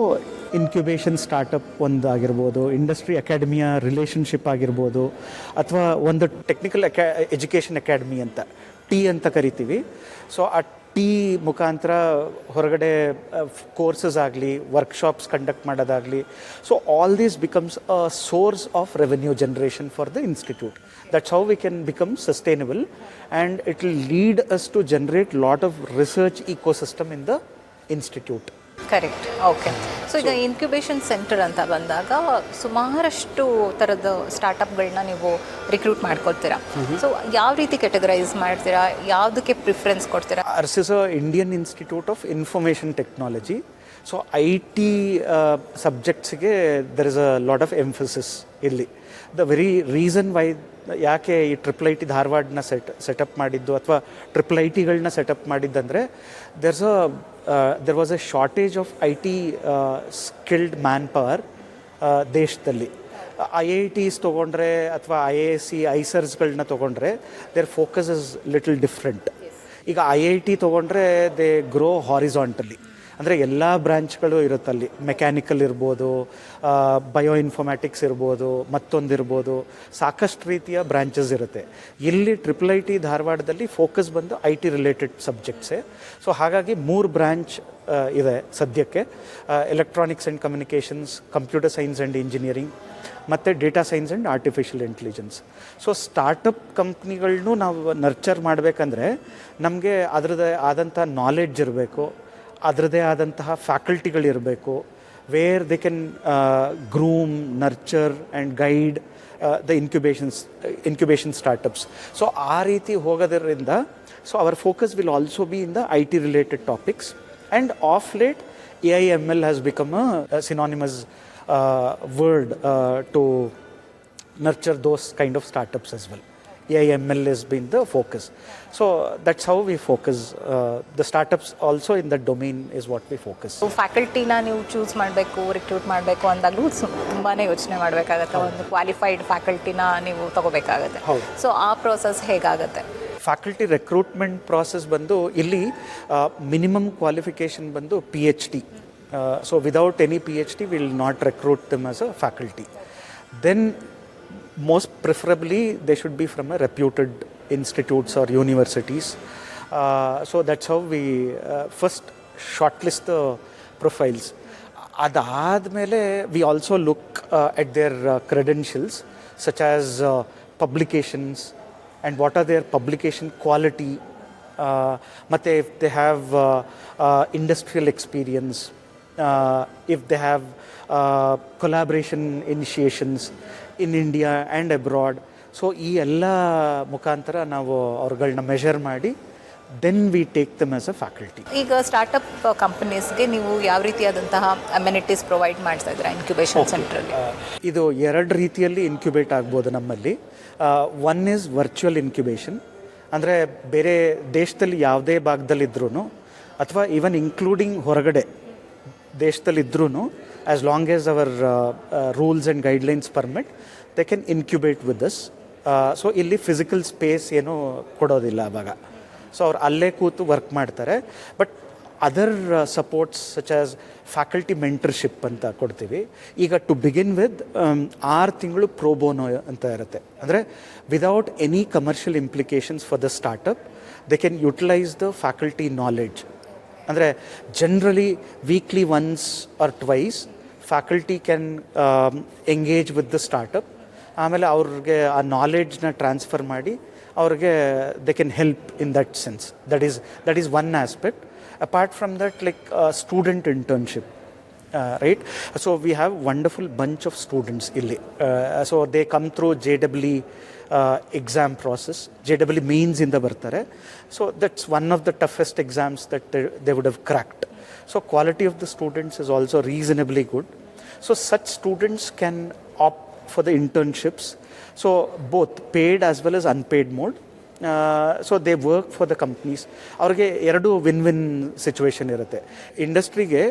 [SPEAKER 3] incubation startup ಒಂದು ಆಗಿರ್ಬೋದು industry academia relationship ಆಗಿರ್ಬೋದು, ಅಥವಾ ಒಂದು ಟೆಕ್ನಿಕಲ್ ಅಕ್ಯಾ ಎಜುಕೇಷನ್ ಅಕಾಡೆಮಿ ಅಂತ ಟಿ ಅಂತ ಕರಿತೀವಿ. ಸೊ ಆ ಟಿ ಮುಖಾಂತರ ಹೊರಗಡೆ ಕೋರ್ಸಸ್ ಆಗಲಿ ವರ್ಕ್ಶಾಪ್ಸ್ ಕಂಡಕ್ಟ್ ಮಾಡೋದಾಗಲಿ so all these becomes a source of revenue generation for the institute that's how we can become sustainable and it will lead us to generate lot of research ecosystem in the institute
[SPEAKER 1] correct okay so ಈಗ incubation centre ಅಂತ ಬಂದಾಗ ಸುಮಾರಷ್ಟು ಥರದ ಸ್ಟಾರ್ಟಪ್ಗಳನ್ನ ನೀವು recruit ಮಾಡ್ಕೊಳ್ತೀರಾ? So ಯಾವ ರೀತಿ categorise ಮಾಡ್ತೀರಾ? ಯಾವುದಕ್ಕೆ ಪ್ರಿಫರೆನ್ಸ್ ಕೊಡ್ತೀರಾ?
[SPEAKER 3] Ours is a Indian institute of information technology so I T ಸಬ್ಜೆಕ್ಟ್ಸ್ಗೆ there is a lot of emphasis ಇಲ್ಲಿ. ದ ವೆರಿ ರೀಸನ್ ವೈ ಯಾಕೆ ಈ ಟ್ರಿಪಲ್ ಐ ಟಿ ಧಾರವಾಡನ ಸೆಟ್ ಸೆಟಪ್ ಮಾಡಿದ್ದು ಅಥವಾ ಟ್ರಿಪಲ್ ಐ ಟಿಗಳನ್ನ setup ಮಾಡಿದ್ದಂದರೆ there's uh there was a shortage of I T skilled manpower ದೇಶದಲ್ಲಿ. I I Ts ತೊಗೊಂಡ್ರೆ ಅಥವಾ ಐ ಎ ಎಸ್ ಸಿ ಐಸರ್ಸ್ಗಳನ್ನ ತೊಗೊಂಡ್ರೆ there focus is little different ಈಗ ಐ ಐ ಟಿ ತೊಗೊಂಡ್ರೆ ದೇ ಗ್ರೋ ಹಾರಿಸಾಂಟಲಿ ಅಂದರೆ ಎಲ್ಲ ಬ್ರ್ಯಾಂಚ್ಗಳು ಇರುತ್ತಲ್ಲಿ. ಮೆಕ್ಯಾನಿಕಲ್ ಇರ್ಬೋದು ಬಯೋ ಇನ್ಫಾರ್ಮ್ಯಾಟಿಕ್ಸ್ ಇರ್ಬೋದು, ಮತ್ತೊಂದಿರ್ಬೋದು, ಸಾಕಷ್ಟು ರೀತಿಯ ಬ್ರ್ಯಾಂಚಸ್ ಇರುತ್ತೆ. ಇಲ್ಲಿ ಟ್ರಿಪಲ್ ಐ ಟಿ ಧಾರವಾಡದಲ್ಲಿ ಫೋಕಸ್ ಬಂದು ಐ ಟಿ ರಿಲೇಟೆಡ್ ಸಬ್ಜೆಕ್ಟ್ಸೇ ಸೊ ಹಾಗಾಗಿ ಮೂರು ಬ್ರ್ಯಾಂಚ್ ಇದೆ ಸದ್ಯಕ್ಕೆ. Electronics and communications computer science and engineering ಮತ್ತು data science and artificial intelligence so startup ಕಂಪ್ನಿಗಳನ್ನೂ ನಾವು ನರ್ಚರ್ ಮಾಡಬೇಕಂದ್ರೆ ನಮಗೆ ಅದರದ್ದೇ ಆದಂಥ ನಾಲೆಡ್ಜ್ ಇರಬೇಕು. ಅದರದ್ದೇ ಆದಂತಹ ಫ್ಯಾಕಲ್ಟಿಗಳಿರಬೇಕು where they can groom nurture and guide the incubations incubation startups so ಆ ರೀತಿ ಹೋಗೋದರಿಂದ so our focus will also be in the I T related topics and of late A I M L has become a synonymous word to nurture those kind of startups as well. AIML has been the focus. So that's how we focus. Uh, the startups also in that domain is what we focus.
[SPEAKER 1] ಫ್ಯಾಕಲ್ಟಿನ ನೀವು choose ಮಾಡಬೇಕು recruit ಮಾಡಬೇಕು ಅಂದಾಗಲೂ ತುಂಬಾ ಯೋಚನೆ ಮಾಡಬೇಕಾಗತ್ತೆ ಒಂದು qualified ಫ್ಯಾಕಲ್ಟಿನ ನೀವು ತಗೋಬೇಕಾಗತ್ತೆ
[SPEAKER 3] ಹೌದು.
[SPEAKER 1] ಸೊ ಆ ಪ್ರೋಸೆಸ್ ಹೇಗಾಗುತ್ತೆ
[SPEAKER 3] ಫ್ಯಾಕಲ್ಟಿ ರೆಕ್ರೂಟ್ಮೆಂಟ್ ಪ್ರಾಸೆಸ್ ಬಂದು ಇಲ್ಲಿ ಮಿನಿಮಮ್ ಕ್ವಾಲಿಫಿಕೇಷನ್ ಬಂದು P H D so without any P H D will not recruit them as a faculty then most preferably they should be from a reputed institutes or universities so that's how we first shortlist the profiles ಅದಾದಮೇಲೆ we also look at their credentials such as publications and what are their publication quality. Uh, ಮತ್ತೆ if they have uh, uh, industrial experience uh, if they have uh, collaboration initiations in India and abroad. So ಈ ಎಲ್ಲ ಮುಖಾಂತರ ನಾವು ಅವ್ರುಗಳನ್ನ measure ಮಾಡಿ then we take them as a faculty
[SPEAKER 1] ಈಗ startup ಕಂಪನೀಸ್ಗೆ ನೀವು ಯಾವ ರೀತಿಯಾದಂತಹ ಅಮ್ಯುನಿಟೀಸ್ ಪ್ರೊವೈಡ್ ಮಾಡ್ತಾ ಇದ್ದೀರಾ ಇನ್ಕ್ಯುಬೇಷನ್ ಸೆಂಟ್ರಲ್ಲಿ
[SPEAKER 3] ಇದು ಎರಡು ರೀತಿಯಲ್ಲಿ ಇನ್ಕ್ಯುಬೇಟ್ ಆಗ್ಬೋದು ನಮ್ಮಲ್ಲಿ. ಒನ್ ಈಸ್ ವರ್ಚುವಲ್ ಇನ್ಕ್ಯುಬೇಷನ್ ಅಂದರೆ ಬೇರೆ ದೇಶದಲ್ಲಿ ಯಾವುದೇ ಭಾಗದಲ್ಲಿದ್ರೂ ಅಥವಾ ಈವನ್ ಇನ್ಕ್ಲೂಡಿಂಗ್ ಹೊರಗಡೆ ದೇಶದಲ್ಲಿದ್ರೂ as long as our rules and guidelines permit they can incubate with us so ಇಲ್ಲಿ ಫಿಸಿಕಲ್ ಸ್ಪೇಸ್ ಏನೂ ಕೊಡೋದಿಲ್ಲ ಆವಾಗ ಸೊ ಅವ್ರು ಅಲ್ಲೇ ಕೂತು ವರ್ಕ್ ಮಾಡ್ತಾರೆ. But other supports such as faculty mentorship ಅಂತ ಕೊಡ್ತೀವಿ. ಈಗ ಟು ಬಿಗಿನ್ ವಿತ್ ಆರು ತಿಂಗಳು ಪ್ರೋಬೋನೋ ಅಂತ ಇರುತ್ತೆ. ಅಂದರೆ without any commercial implications for the startup they can utilise the faculty knowledge ಅಂದರೆ generally weekly once or twice faculty can engage with the startup ಆಮೇಲೆ ಅವ್ರಿಗೆ ಆ ನಾಲೆಡ್ಜ್ನ ಟ್ರಾನ್ಸ್ಫರ್ ಮಾಡಿ ಅವ್ರಿಗೆ they can help in that sense that is that is one aspect apart from that like student internship right so we have wonderful bunch of students ಇಲ್ಲಿ. So they come through J W exam process J W ಮೀನ್ಸಿಂದ ಬರ್ತಾರೆ. So that's one of the toughest exams that they would have cracked so quality of the students is also reasonably good so such students can opt for the internships so both paid as well as unpaid mode so they work for the companies ಅವ್ರಿಗೆ ಎರಡು win win situation ಇರುತ್ತೆ. ಇಂಡಸ್ಟ್ರಿಗೆ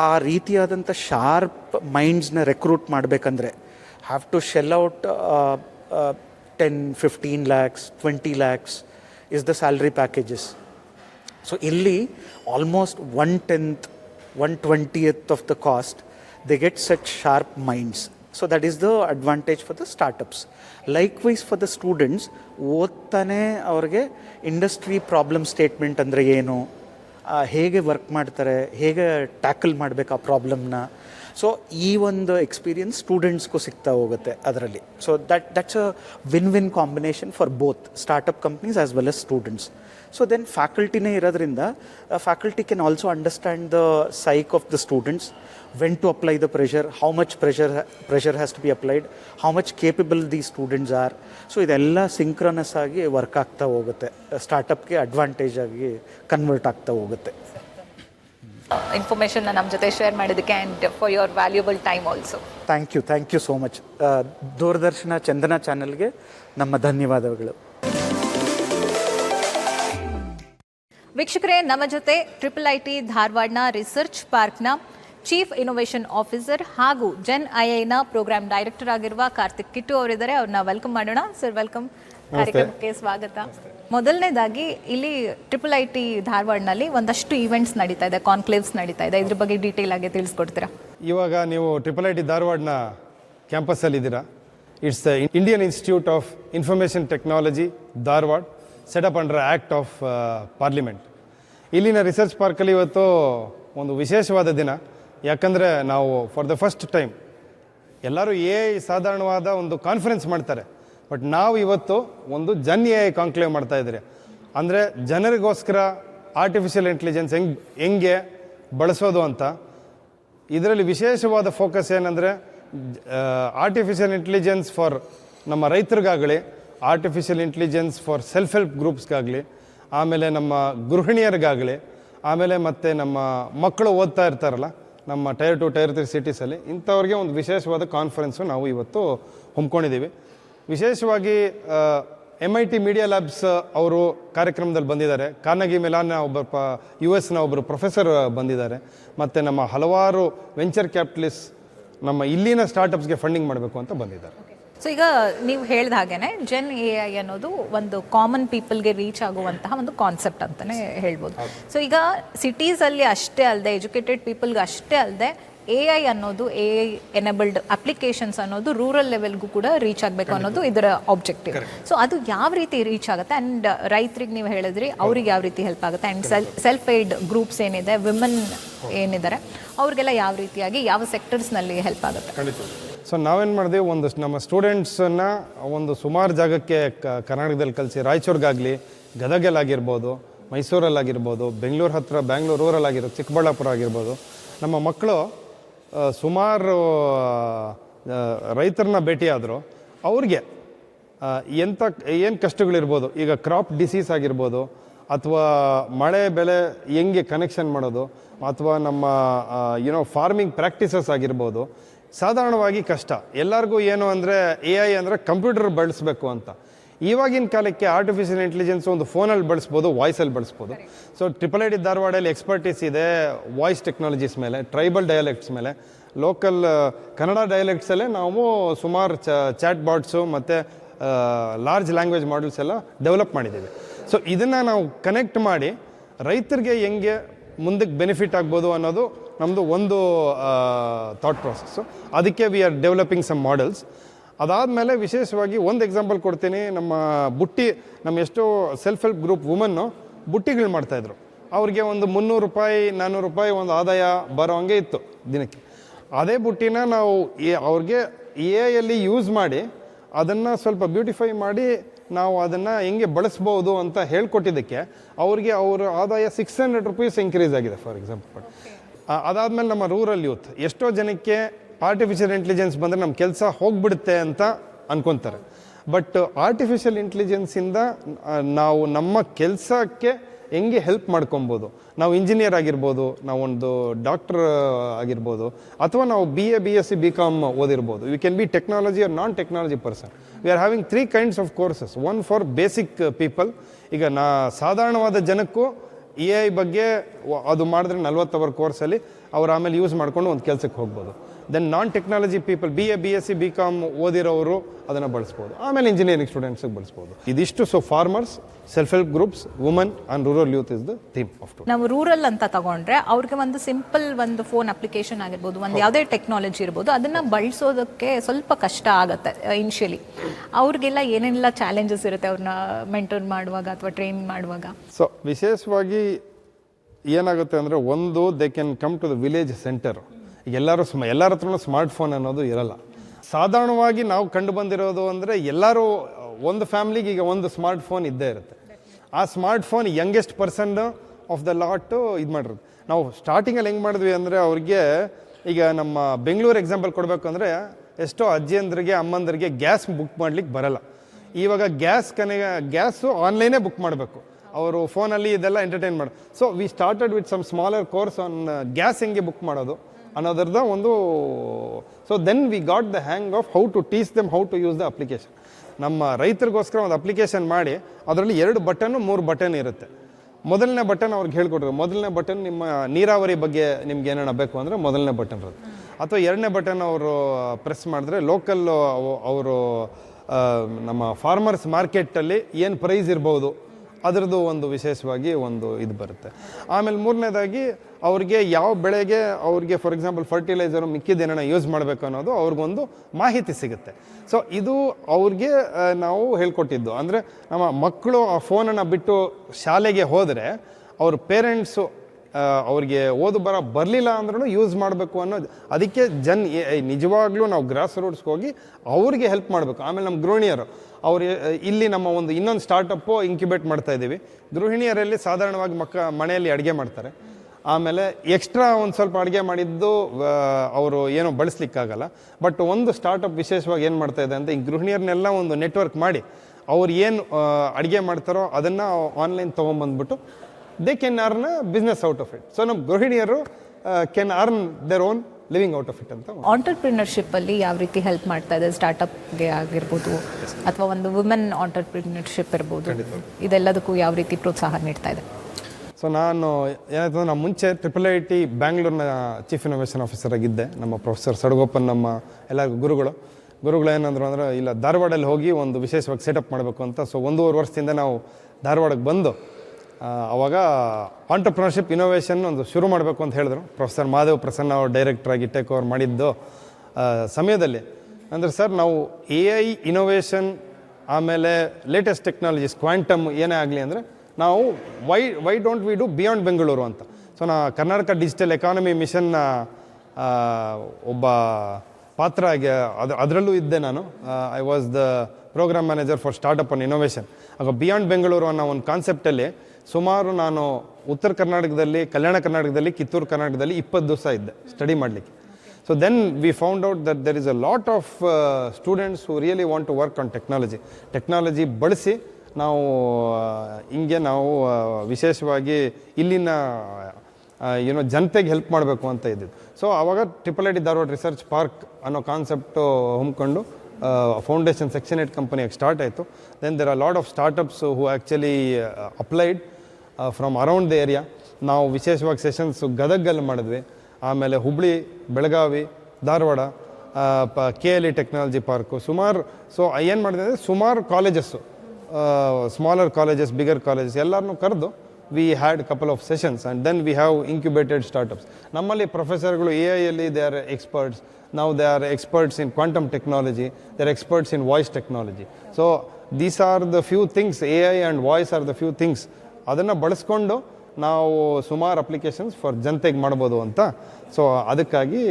[SPEAKER 3] ಆ ರೀತಿಯಾದಂಥ sharp ಮೈಂಡ್ಸ್ನ recruit ಮಾಡಬೇಕಂದ್ರೆ have to shell out ten fifteen lakhs twenty lakhs is the salary packages so ಇಲ್ಲಿ almost one tenth one twentieth of the cost they get such sharp minds so that is the advantage for the startups likewise for the students ಓದ್ತಾನೆ ಅವ್ರಿಗೆ industry problem statement ಅಂದರೆ ಏನು? ಹೇಗೆ work ಮಾಡ್ತಾರೆ? ಹೇಗೆ tackle ಮಾಡಬೇಕು ಆ ಪ್ರಾಬ್ಲಮ್ನ ಸೊ ಈ ಒಂದು ಎಕ್ಸ್ಪೀರಿಯನ್ಸ್ ಸ್ಟೂಡೆಂಟ್ಸ್ಗೂ ಸಿಗ್ತಾ ಹೋಗುತ್ತೆ ಅದರಲ್ಲಿ. So that that's a win win combination for both startup companies as well as students so then ಫ್ಯಾಕಲ್ಟಿನೇ ಇರೋದ್ರಿಂದ faculty can also understand the psyche of the students when to apply the pressure how much pressure pressure has to be applied how much capable the students are so ಇದೆಲ್ಲ synchronous ಆಗಿ work ಆಗ್ತಾ ಹೋಗುತ್ತೆ. ಸ್ಟಾರ್ಟಪ್ಗೆ advantage ಆಗಿ convert ಆಗ್ತಾ ಹೋಗುತ್ತೆ.
[SPEAKER 1] ಇನ್ಫಾರ್ಮೇಷನ್ನ ನಮ್ಮ ಜೊತೆ ಶೇರ್ ಮಾಡಿದ್ದಕ್ಕೆ and for your valuable time also
[SPEAKER 3] thank you thank you so much Doordarshan Chandana ಚಾನಲ್ಗೆ ನಮ್ಮ ಧನ್ಯವಾದಗಳು.
[SPEAKER 1] ವೀಕ್ಷಕರೇ ನಮ್ಮ ಜೊತೆ ಟ್ರಿಪಲ್ ಐ ಟಿ ಧಾರವಾಡನ ರಿಸರ್ಚ್ ಪಾರ್ಕ್ನ ಚೀಫ್ ಇನೋವೇಷನ್ ಆಫೀಸರ್ ಹಾಗೂ ಜೆನ್ ಐಐನ ಪ್ರೋಗ್ರಾಮ್ ಡೈರೆಕ್ಟರ್ ಆಗಿರುವ ಕಾರ್ತಿಕ್ ಕಿಟ್ಟು ಅವರಿದ್ದಾರೆ. ಅವ್ರನ್ನ ವೆಲ್ಕಮ್ ಮಾಡೋಣ. ಸರ್ ವೆಲ್ಕಮ್ ಕಾರ್ಯಕ್ರಮಕ್ಕೆ ಸ್ವಾಗತ. ಮೊದಲನೇದಾಗಿ ಇಲ್ಲಿ ಟ್ರಿಪಲ್ ಐ ಟಿ ಧಾರವಾಡನಲ್ಲಿ ಒಂದಷ್ಟು ಈವೆಂಟ್ಸ್ ನಡೀತಾ ಇದೆ ಕಾನ್ಕ್ಲೇವ್ಸ್ ನಡೀತಾ ಇದೆ. ಇದ್ರ ಬಗ್ಗೆ ಡೀಟೇಲ್ ಆಗಿ ತಿಳಿಸ್ಕೊಡ್ತೀರಾ?
[SPEAKER 4] ಇವಾಗ ನೀವು ಟ್ರಿಪಲ್ ಐ ಟಿ ಧಾರವಾಡನ ಕ್ಯಾಂಪಸ್ಸಲ್ಲಿದ್ದೀರಾ it's the Indian institute of information technology Dharwad setup under act of parliament ಇಲ್ಲಿನ ರಿಸರ್ಚ್ ಪಾರ್ಕಲ್ಲಿ ಇವತ್ತು ಒಂದು ವಿಶೇಷವಾದ ದಿನ. ಯಾಕಂದರೆ ನಾವು ಫಾರ್ ದ ಫಸ್ಟ್ ಟೈಮ್ ಎಲ್ಲರೂ ಏ ಸಾಧಾರಣವಾದ ಒಂದು ಕಾನ್ಫರೆನ್ಸ್ ಮಾಡ್ತಾರೆ. ಬಟ್ ನಾವು ಇವತ್ತು ಒಂದು ಜನ್ ಎ ಐ ಕಾಂಕ್ಲೇವ್ ಮಾಡ್ತಾ ಇದ್ದೀರಿ. ಅಂದರೆ ಜನರಿಗೋಸ್ಕರ ಆರ್ಟಿಫಿಷಿಯಲ್ ಇಂಟೆಲಿಜೆನ್ಸ್ ಹೆಂಗೆ ಹೆಂಗೆ ಬಳಸೋದು ಅಂತ. ಇದರಲ್ಲಿ ವಿಶೇಷವಾದ ಫೋಕಸ್ ಏನಂದರೆ ಆರ್ಟಿಫಿಷಿಯಲ್ ಇಂಟೆಲಿಜೆನ್ಸ್ ಫಾರ್ ನಮ್ಮ ರೈತರಿಗಾಗಲಿ artificial intelligence for self help ಗ್ರೂಪ್ಸ್ಗಾಗಲಿ ಆಮೇಲೆ ನಮ್ಮ ಗೃಹಿಣಿಯರಿಗಾಗಲಿ, ಆಮೇಲೆ ಮತ್ತು ನಮ್ಮ ಮಕ್ಕಳು ಓದ್ತಾ ಇರ್ತಾರಲ್ಲ, ನಮ್ಮ ಟೈರ್ ಟು ಟೈರ್ ತ್ರೀ ಸಿಟೀಸಲ್ಲಿ ಇಂಥವ್ರಿಗೆ ಒಂದು ವಿಶೇಷವಾದ ಕಾನ್ಫರೆನ್ಸು ನಾವು ಇವತ್ತು ಹಮ್ಮಿಕೊಂಡಿದ್ದೀವಿ ವಿಶೇಷವಾಗಿ M I T media labs ಅವರು ಕಾರ್ಯಕ್ರಮದಲ್ಲಿ ಬಂದಿದ್ದಾರೆ. ಕಾರ್ನಗಿ ಮೆಲಾನ್ನ ಒಬ್ಬ ಪ ಯು ಎಸ್ನ ಒಬ್ಬರು ಪ್ರೊಫೆಸರ್ ಬಂದಿದ್ದಾರೆ. ಮತ್ತು ನಮ್ಮ ಹಲವಾರು ವೆಂಚರ್ ಕ್ಯಾಪಿಟಲಿಸ್ಟ್ ನಮ್ಮ ಇಲ್ಲಿನ ಸ್ಟಾರ್ಟ್ಅಪ್ಸ್ಗೆ ಫಂಡಿಂಗ್ ಮಾಡಬೇಕು ಅಂತ ಬಂದಿದ್ದಾರೆ.
[SPEAKER 1] ಸೊ ಈಗ ನೀವು ಹೇಳ್ದ ಹಾಗೆ ಜೆನ್ ಎ ಐ ಅನ್ನೋದು ಒಂದು ಕಾಮನ್ ಪೀಪಲ್ಗೆ ರೀಚ್ ಆಗುವಂತಹ ಒಂದು ಕಾನ್ಸೆಪ್ಟ್ ಅಂತಲೇ ಹೇಳ್ಬೋದು. ಸೊ ಈಗ ಸಿಟೀಸಲ್ಲಿ ಅಷ್ಟೇ ಅಲ್ಲದೆ ಎಜುಕೇಟೆಡ್ ಪೀಪಲ್ಗೆ ಅಷ್ಟೇ ಅಲ್ಲದೆ ಎ ಐ ಅನ್ನೋದು ಎ ಐ ಎನೇಬಲ್ಡ್ ಅಪ್ಲಿಕೇಶನ್ಸ್ ಅನ್ನೋದು ರೂರಲ್ ಲೆವೆಲ್ಗೂ ಕೂಡ ರೀಚ್ ಆಗಬೇಕು ಅನ್ನೋದು ಇದರ ಆಬ್ಜೆಕ್ಟಿವ್ ಸೊ ಅದು ಯಾವ ರೀತಿ ರೀಚ್ ಆಗುತ್ತೆ ಆ್ಯಂಡ್ ರೈತರಿಗೆ ನೀವು ಹೇಳಿದ್ರಿ ಅವ್ರಿಗೆ ಯಾವ ರೀತಿ ಹೆಲ್ಪ್ ಆಗುತ್ತೆ and self self aid groups ಏನಿದೆ ವಿಮೆನ್ ಏನಿದ್ದಾರೆ ಅವ್ರಿಗೆಲ್ಲ ಯಾವ ರೀತಿಯಾಗಿ ಯಾವ ಸೆಕ್ಟರ್ಸ್ನಲ್ಲಿ ಹೆಲ್ಪ್ ಆಗುತ್ತೆ?
[SPEAKER 4] ಸೊ ನಾವೇನು ಮಾಡಿದ್ವಿ ಒಂದು ನಮ್ಮ ಸ್ಟೂಡೆಂಟ್ಸನ್ನು ಒಂದು ಸುಮಾರು ಜಾಗಕ್ಕೆ ಕ- ಕರ್ನಾಟಕದಲ್ಲಿ ಕಲಿಸಿ ರಾಯಚೂರಿಗಾಗಲಿ ಗದಗಲ್ಲಾಗಿರ್ಬೋದು ಮೈಸೂರಲ್ಲಾಗಿರ್ಬೋದು ಬೆಂಗಳೂರು ಹತ್ತಿರ ಬ್ಯಾಂಗ್ಳೂರು ರೂರಲ್ಲಾಗಿರ್ಬೋದು ಚಿಕ್ಕಬಳ್ಳಾಪುರ ಆಗಿರ್ಬೋದು ನಮ್ಮ ಮಕ್ಕಳು ಸುಮಾರು ರೈತರನ್ನ ಭೇಟಿಯಾದರು. ಅವ್ರಿಗೆ ಎಂಥ ಏನು ಕಷ್ಟಗಳಿರ್ಬೋದು, ಈಗ ಕ್ರಾಪ್ ಡಿಸೀಸ್ ಆಗಿರ್ಬೋದು, ಅಥವಾ ಮಳೆ, ಬೆಳೆ ಹೆಂಗೆ ಕನೆಕ್ಷನ್ ಮಾಡೋದು, ಅಥವಾ ನಮ್ಮ ಯುನೋ ಫಾರ್ಮಿಂಗ್ ಪ್ರಾಕ್ಟೀಸಸ್ ಆಗಿರ್ಬೋದು, ಸಾಧಾರಣವಾಗಿ ಕಷ್ಟ. ಎಲ್ಲರಿಗೂ ಏನು ಅಂದರೆ ಎ ಐ ಅಂದರೆ ಕಂಪ್ಯೂಟರ್ ಬಳಸಬೇಕು ಅಂತ. ಇವಾಗಿನ ಕಾಲಕ್ಕೆ ಆರ್ಟಿಫಿಷಿಯಲ್ ಇಂಟೆಲಿಜೆನ್ಸ್ ಒಂದು ಫೋನಲ್ಲಿ ಬಳಸ್ಬೋದು ವಾಯ್ಸಲ್ಲಿ ಬಳಸ್ಬೋದು. ಸೊ ಟ್ರಿಪಲ್ ಐ ಡಿ ಧಾರವಾಡಲ್ಲಿ ಎಕ್ಸ್ಪರ್ಟೀಸ್ ಇದೆ ವಾಯ್ಸ್ ಟೆಕ್ನಾಲಜೀಸ್ ಮೇಲೆ ಟ್ರೈಬಲ್ ಡಯಾಲೆಕ್ಟ್ಸ್ ಮೇಲೆ. ಲೋಕಲ್ ಕನ್ನಡ ಡಯಾಲೆಕ್ಟ್ಸಲ್ಲೇ ನಾವು ಸುಮಾರು ಚ ಚಾಟ್ ಬಾಟ್ಸು ಮತ್ತು ಲಾರ್ಜ್ ಲ್ಯಾಂಗ್ವೇಜ್ ಮಾಡೆಲ್ಸ್ ಎಲ್ಲ ಡೆವಲಪ್ ಮಾಡಿದ್ದೀವಿ. ಸೊ ಇದನ್ನು ನಾವು ಕನೆಕ್ಟ್ ಮಾಡಿ ರೈತರಿಗೆ ಹೆಂಗೆ ಮುಂದಕ್ಕೆ ಬೆನಿಫಿಟ್ ಆಗ್ಬೋದು ಅನ್ನೋದು ನಮ್ಮದು ಒಂದು ಥಾಟ್ ಪ್ರಾಸೆಸ್ಸು ಅದಕ್ಕೆ we are developing some models ಅದಾದಮೇಲೆ ವಿಶೇಷವಾಗಿ ಒಂದು ಎಕ್ಸಾಂಪಲ್ ಕೊಡ್ತೀನಿ. ನಮ್ಮ ಬುಟ್ಟಿ ನಮ್ಮ ಎಷ್ಟೋ ಸೆಲ್ಫ್ ಹೆಲ್ಪ್ ಗ್ರೂಪ್ ವುಮನ್ನು ಬುಟ್ಟಿಗಳು ಮಾಡ್ತಾಯಿದ್ರು ಅವ್ರಿಗೆ ಒಂದು ಮುನ್ನೂರು ರೂಪಾಯಿ ನಾನ್ನೂರು ರೂಪಾಯಿ ಒಂದು ಆದಾಯ ಬರೋ ಹಂಗೆ ಇತ್ತು ದಿನಕ್ಕೆ. ಅದೇ ಬುಟ್ಟಿನ ನಾವು ಎ- ಅವ್ರಿಗೆ ಎ ಐಯಲ್ಲಿ ಯೂಸ್ ಮಾಡಿ ಅದನ್ನು ಸ್ವಲ್ಪ ಬ್ಯೂಟಿಫೈ ಮಾಡಿ ನಾವು ಅದನ್ನು ಹೆಂಗೆ ಬಳಸ್ಬೋದು ಅಂತ ಹೇಳ್ಕೊಟ್ಟಿದ್ದಕ್ಕೆ ಅವ್ರಿಗೆ ಅವರ ಆದಾಯ ಸಿಕ್ಸ್ ಹಂಡ್ರೆಡ್ ರುಪೀಸ್ ಇನ್ಕ್ರೀಸ್ ಆಗಿದೆ ಫಾರ್ ಎಕ್ಸಾಂಪಲ್ ಅದಾದಮೇಲೆ ನಮ್ಮ ರೂರಲ್ ಯೂತ್ ಎಷ್ಟೋ ಜನಕ್ಕೆ ಆರ್ಟಿಫಿಷಿಯಲ್ ಇಂಟೆಲಿಜೆನ್ಸ್ ಬಂದರೆ ನಮ್ಮ ಕೆಲಸ ಹೋಗ್ಬಿಡುತ್ತೆ ಅಂತ ಅನ್ಕೊತಾರೆ. ಬಟ್ ಆರ್ಟಿಫಿಷಿಯಲ್ ಇಂಟೆಲಿಜೆನ್ಸಿಂದ ನಾವು ನಮ್ಮ ಕೆಲಸಕ್ಕೆ ಹೆಂಗೆ ಹೆಲ್ಪ್ ಮಾಡ್ಕೊಬೋದು? ನಾವು ಇಂಜಿನಿಯರ್ ಆಗಿರ್ಬೋದು, ನಾವು ಒಂದು ಡಾಕ್ಟರ್ ಆಗಿರ್ಬೋದು, ಅಥವಾ ನಾವು B A B S C B com ಓದಿರ್ಬೋದು. You can be technology or non technology person we are having three kinds of courses one for basic people ಈಗ ನಾ, ಸಾಧಾರಣವಾದ ಜನಕ್ಕೂ ಎ ಐ ಬಗ್ಗೆ ಅದು ಮಾಡಿದ್ರೆ ನಲ್ವತ್ತು ಅವರ್ ಕೋರ್ಸಲ್ಲಿ ಅವ್ರು ಆಮೇಲೆ ಯೂಸ್ ಮಾಡಿಕೊಂಡು ಒಂದು ಕೆಲಸಕ್ಕೆ ಹೋಗ್ಬೋದು. Then non technology people B A B S C B com ಓದಿರೋರು ಅದನ್ನು ಬಳಸ್ಬೋದು. ಆಮೇಲೆ ಇಂಜಿನಿಯರಿಂಗ್ ಸ್ಟೂಡೆಂಟ್ಸಿಗೆ ಬಳಸ್ಬೋದು. ಇದಿಷ್ಟು so farmers self help groups women and rural youth is the theme of to
[SPEAKER 1] ನಾವು ರೂರಲ್ ಅಂತ ತಗೊಂಡ್ರೆ ಅವ್ರಿಗೆ ಒಂದು ಸಿಂಪಲ್ ಒಂದು ಫೋನ್ ಅಪ್ಲಿಕೇಶನ್ ಆಗಿರ್ಬೋದು ಒಂದು ಯಾವುದೇ ಟೆಕ್ನಾಲಜಿ ಇರ್ಬೋದು ಅದನ್ನು ಬಳಸೋದಕ್ಕೆ ಸ್ವಲ್ಪ ಕಷ್ಟ ಆಗುತ್ತೆ ಇನಿಷಿಯಲಿ ಅವ್ರಿಗೆಲ್ಲ ಏನೆಲ್ಲ ಚಾಲೆಂಜಸ್ ಇರುತ್ತೆ ಅವ್ರನ್ನ ಮೆಂಟರ್ ಮಾಡುವಾಗ ಅಥವಾ ಟ್ರೈನ್ ಮಾಡುವಾಗ?
[SPEAKER 4] ಸೊ ವಿಶೇಷವಾಗಿ ಏನಾಗುತ್ತೆ ಅಂದರೆ ಒಂದು they can come to the village center ಎಲ್ಲರೂ ಸ್ಮ, ಎಲ್ಲರ ಹತ್ರನೂ ಸ್ಮಾರ್ಟ್ ಫೋನ್ ಅನ್ನೋದು ಇರಲ್ಲ. ಸಾಧಾರಣವಾಗಿ ನಾವು ಕಂಡು ಬಂದಿರೋದು ಅಂದರೆ ಎಲ್ಲರೂ, ಒಂದು ಫ್ಯಾಮ್ಲಿಗೆ ಈಗ ಒಂದು ಸ್ಮಾರ್ಟ್ ಫೋನ್ ಇದ್ದೇ ಇರುತ್ತೆ. ಆ smartphone youngest person of the lot ಇದು ಮಾಡಿರೋದು. ನಾವು ಸ್ಟಾರ್ಟಿಂಗಲ್ಲಿ ಹೆಂಗೆ ಮಾಡಿದ್ವಿ ಅಂದರೆ ಅವ್ರಿಗೆ ಈಗ ನಮ್ಮ ಬೆಂಗಳೂರು ಎಕ್ಸಾಂಪಲ್ ಕೊಡಬೇಕು ಅಂದರೆ ಎಷ್ಟೋ ಅಜ್ಜಿಯಂದ್ರಿಗೆ, ಅಮ್ಮಂದ್ರಿಗೆ ಗ್ಯಾಸ್ ಬುಕ್ ಮಾಡ್ಲಿಕ್ಕೆ ಬರಲ್ಲ. ಇವಾಗ ಗ್ಯಾಸ್ ಕನೆ ಗ್ಯಾಸು ಆನ್ಲೈನೇ ಬುಕ್ ಮಾಡಬೇಕು. ಅವರು ಫೋನಲ್ಲಿ ಇದೆಲ್ಲ ಎಂಟರ್ಟೈನ್ ಮಾಡಿ so we started with some smaller course on gas ಹೆಂಗೆ ಬುಕ್ ಮಾಡೋದು. ಅನ್ನೋದ್ರದ ಒಂದು so then we got the hang of how to teach them how to use the application ನಮ್ಮ ರೈತರಿಗೋಸ್ಕರ ಒಂದು ಅಪ್ಲಿಕೇಶನ್ ಮಾಡಿ, ಅದರಲ್ಲಿ ಎರಡು ಬಟನ್ನು ಮೂರು ಬಟನ್ ಇರುತ್ತೆ. ಮೊದಲನೇ ಬಟನ್ ಅವ್ರಿಗೆ ಹೇಳ್ಕೊಟ್ರು. ಮೊದಲನೇ ಬಟನ್ ನಿಮ್ಮ ನೀರಾವರಿ ಬಗ್ಗೆ ನಿಮ್ಗೆ ಏನೇನು ಬೇಕು ಅಂದರೆ ಮೊದಲನೇ ಬಟನ್ ಇರೋದು ಅಥವಾ ಎರಡನೇ ಬಟನ್ ಅವರು ಪ್ರೆಸ್ ಮಾಡಿದ್ರೆ ಲೋಕಲ್ ಅವರು ನಮ್ಮ ಫಾರ್ಮರ್ಸ್ ಮಾರ್ಕೆಟಲ್ಲಿ ಏನು ಪ್ರೈಸ್ ಇರ್ಬೋದು ಅದರದ್ದು ಒಂದು ವಿಶೇಷವಾಗಿ ಒಂದು ಇದು ಬರುತ್ತೆ. ಆಮೇಲೆ ಮೂರನೇದಾಗಿ ಅವ್ರಿಗೆ ಯಾವ ಬೆಳೆಗೆ ಅವ್ರಿಗೆ ಫಾರ್ ಎಕ್ಸಾಂಪಲ್ ಫರ್ಟಿಲೈಸರ್ ಮಿಕ್ಕಿದ್ದೇನ ಯೂಸ್ ಮಾಡಬೇಕು ಅನ್ನೋದು ಅವ್ರಿಗೊಂದು ಮಾಹಿತಿ ಸಿಗುತ್ತೆ. ಸೊ ಇದು ಅವ್ರಿಗೆ ನಾವು ಹೇಳ್ಕೊಟ್ಟಿದ್ದು. ಅಂದರೆ ನಮ್ಮ ಮಕ್ಕಳು ಆ ಫೋನನ್ನು ಬಿಟ್ಟು ಶಾಲೆಗೆ ಹೋದರೆ ಅವ್ರ ಪೇರೆಂಟ್ಸು ಅವ್ರಿಗೆ ಓದು ಬರ ಬರಲಿಲ್ಲ ಅಂದ್ರೂ ಯೂಸ್ ಮಾಡಬೇಕು ಅನ್ನೋದು. ಅದಕ್ಕೆ ಜನ್ ನಿಜವಾಗ್ಲೂ ನಾವು ಗ್ರಾಸ್ ರೂಟ್ಸ್ಗೆ ಹೋಗಿ ಅವ್ರಿಗೆ ಹೆಲ್ಪ್ ಮಾಡಬೇಕು. ಆಮೇಲೆ ನಮ್ಮ ಗೃಹಿಣಿಯರು ಅವ್ರು ಇಲ್ಲಿ ನಮ್ಮ ಒಂದು ಇನ್ನೊಂದು ಸ್ಟಾರ್ಟಪ್ಪು ಇಂಕ್ಯುಬೇಟ್ ಮಾಡ್ತಾ ಇದ್ದೀವಿ. ಗೃಹಿಣಿಯರಲ್ಲಿ ಸಾಧಾರಣವಾಗಿ ಮಕ್ಕ, ಮನೆಯಲ್ಲಿ ಅಡುಗೆ ಮಾಡ್ತಾರೆ. ಆಮೇಲೆ ಎಕ್ಸ್ಟ್ರಾ ಒಂದು ಸ್ವಲ್ಪ ಅಡುಗೆ ಮಾಡಿದ್ದು ಅವರು ಏನೋ ಬಳಸ್ಲಿಕ್ಕಾಗಲ್ಲ. ಬಟ್ ಒಂದು ಸ್ಟಾರ್ಟಪ್ ವಿಶೇಷವಾಗಿ ಏನು ಮಾಡ್ತಾ ಇದೆ ಅಂತ ಈ ಗೃಹಿಣಿಯರನ್ನೆಲ್ಲ ಒಂದು ನೆಟ್ವರ್ಕ್ ಮಾಡಿ, ಅವ್ರು ಏನು ಅಡುಗೆ ಮಾಡ್ತಾರೋ ಅದನ್ನು online ತೊಗೊಂಬಂದ್ಬಿಟ್ಟು they can earn business out of it so ನಮ್ಮ ಗೃಹಿಣಿಯರು can earn their own living out of it ಅಂತ
[SPEAKER 1] ಆಂಟರ್ಪ್ರಿನರ್ಶಿಪ್ ಅಲ್ಲಿ ಯಾವ ರೀತಿ ಹೆಲ್ಪ್ ಮಾಡ್ತಾ ಇದೆ? ಸ್ಟಾರ್ಟಪ್ಗೆ ಆಗಿರ್ಬೋದು ಅಥವಾ ಒಂದು ವುಮೆನ್ ಆಂಟರ್ಪ್ರಿನರ್ಶಿಪ್ ಇರ್ಬೋದು ಇದೆಲ್ಲದಕ್ಕೂ ಯಾವ ರೀತಿ ಪ್ರೋತ್ಸಾಹ ನೀಡ್ತಾ ಇದೆ?
[SPEAKER 4] ಸೊ ನಾನು ಏನಾಯ್ತು ನಾನು ಮುಂಚೆ ಟ್ರಿಪಲ್ ಐ ಟಿ ಬ್ಯಾಂಗ್ಳೂರ್ನ ಚೀಫ್ ಇನೋವೇಷನ್ ಆಫೀಸರ್ ಆಗಿದ್ದೆ. ನಮ್ಮ ಪ್ರೊಫೆಸರ್ ಸಡಗೋಪನ್ ನಮ್ಮ ಎಲ್ಲ ಗುರುಗಳು. ಗುರುಗಳು ಏನಂದ್ರು ಅಂದ್ರೆ ಇಲ್ಲ ಧಾರವಾಡಲ್ಲಿ ಹೋಗಿ ಒಂದು ವಿಶೇಷವಾಗಿ ಸೆಟಪ್ ಮಾಡಬೇಕು ಅಂತ. ಸೊ ಒಂದೂವರೆ ವರ್ಷದಿಂದ ನಾವು ಧಾರವಾಡಕ್ಕೆ ಬಂದು ಅವಾಗ ಆಂಟರ್ಪ್ರಿನರ್ಶಿಪ್ ಇನೋವೇಷನ್ ಒಂದು ಶುರು ಮಾಡಬೇಕು ಅಂತ ಹೇಳಿದ್ರು. ಪ್ರೊಫೆಸರ್ ಮಾಧವ್ ಪ್ರಸನ್ನ ಅವರು ಡೈರೆಕ್ಟ್ರಾಗಿ ಟೇಕ್ ಓವರ್ ಮಾಡಿದ್ದು ಸಮಯದಲ್ಲಿ. ಅಂದರೆ ಸರ್ ನಾವು ಎ ಐ ಇನೋವೇಷನ್ ಆಮೇಲೆ ಲೇಟೆಸ್ಟ್ ಟೆಕ್ನಾಲಜೀಸ್ ಕ್ವಾಂಟಮ್ ಏನೇ ಆಗಲಿ ಅಂದರೆ ನಾವು why why don't we do beyond Bengaluru ಅಂತ. ಸೊ ನಾ ಕರ್ನಾಟಕ ಡಿಜಿಟಲ್ ಎಕಾನಮಿ ಮಿಷನ್ನ ಒಬ್ಬ ಪಾತ್ರ ಆಗಿ, ಅದು, ಅದರಲ್ಲೂ ಇದ್ದೆ ನಾನು. I was the program manager for startup on innovation ಆಗ ಬಿಯಾಂಡ್ ಬೆಂಗಳೂರು ಅನ್ನೋ ಒಂದು ಕಾನ್ಸೆಪ್ಟಲ್ಲಿ ಸುಮಾರು ನಾನು ಉತ್ತರ ಕರ್ನಾಟಕದಲ್ಲಿ ಕಲ್ಯಾಣ ಕರ್ನಾಟಕದಲ್ಲಿ ಕಿತ್ತೂರು ಕರ್ನಾಟಕದಲ್ಲಿ ಇಪ್ಪತ್ತು ದಿವಸ ಇದ್ದೆ ಸ್ಟಡಿ ಮಾಡಲಿಕ್ಕೆ. So then we found out that there is a lot of students who really want to work on technology technology ಬಳಸಿ ನಾವು ಆ, ಹಿಂಗೆ ನಾವು ವಿಶೇಷವಾಗಿ ಇಲ್ಲಿನ ಏನೋ ಜನತೆಗೆ ಹೆಲ್ಪ್ ಮಾಡಬೇಕು ಅಂತ ಇದ್ದಿದ್ದು. ಸೊ ಆವಾಗ triple I D Dharwad research park ಅನ್ನೋ ಕಾನ್ಸೆಪ್ಟು ಹೊಮ್ಕೊಂಡು ಫೌಂಡೇಶನ್ ಸೆಕ್ಷನ್ ಏಟ್ ಕಂಪನಿಯಾಗಿ ಸ್ಟಾರ್ಟ್ ಆಯಿತು. Then there are lot of startups who actually applied from around the area ನಾವು ವಿಶೇಷವಾಗಿ ಸೆಷನ್ಸು ಗದಗಲ್ಲಿ ಮಾಡಿದ್ವಿ. ಆಮೇಲೆ ಹುಬ್ಳಿ, ಬೆಳಗಾವಿ, ಧಾರವಾಡ ಪ K L E technology park ಸುಮಾರು ಸೊ ಏನು ಮಾಡಿದೆ ಅಂದರೆ ಸುಮಾರು colleges smaller colleges bigger colleges ಎಲ್ಲರನ್ನೂ ಕರೆದು we had couple of sessions and then we have incubated startups ನಮ್ಮಲ್ಲಿ ಪ್ರೊಫೆಸರ್ಗಳು ಎ ಐಯಲ್ಲಿ ದೇ ಆರ್ ಎಕ್ಸ್ಪರ್ಟ್ಸ್ ನಾವು they are experts in quantum technology they are experts in voice technology so these are the few things A I and voice are the few things ಅದನ್ನು ಬಳಸ್ಕೊಂಡು ನಾವು ಸುಮಾರು applications for ಜನತೆಗೆ ಮಾಡ್ಬೋದು ಅಂತ. So ಅದಕ್ಕಾಗಿ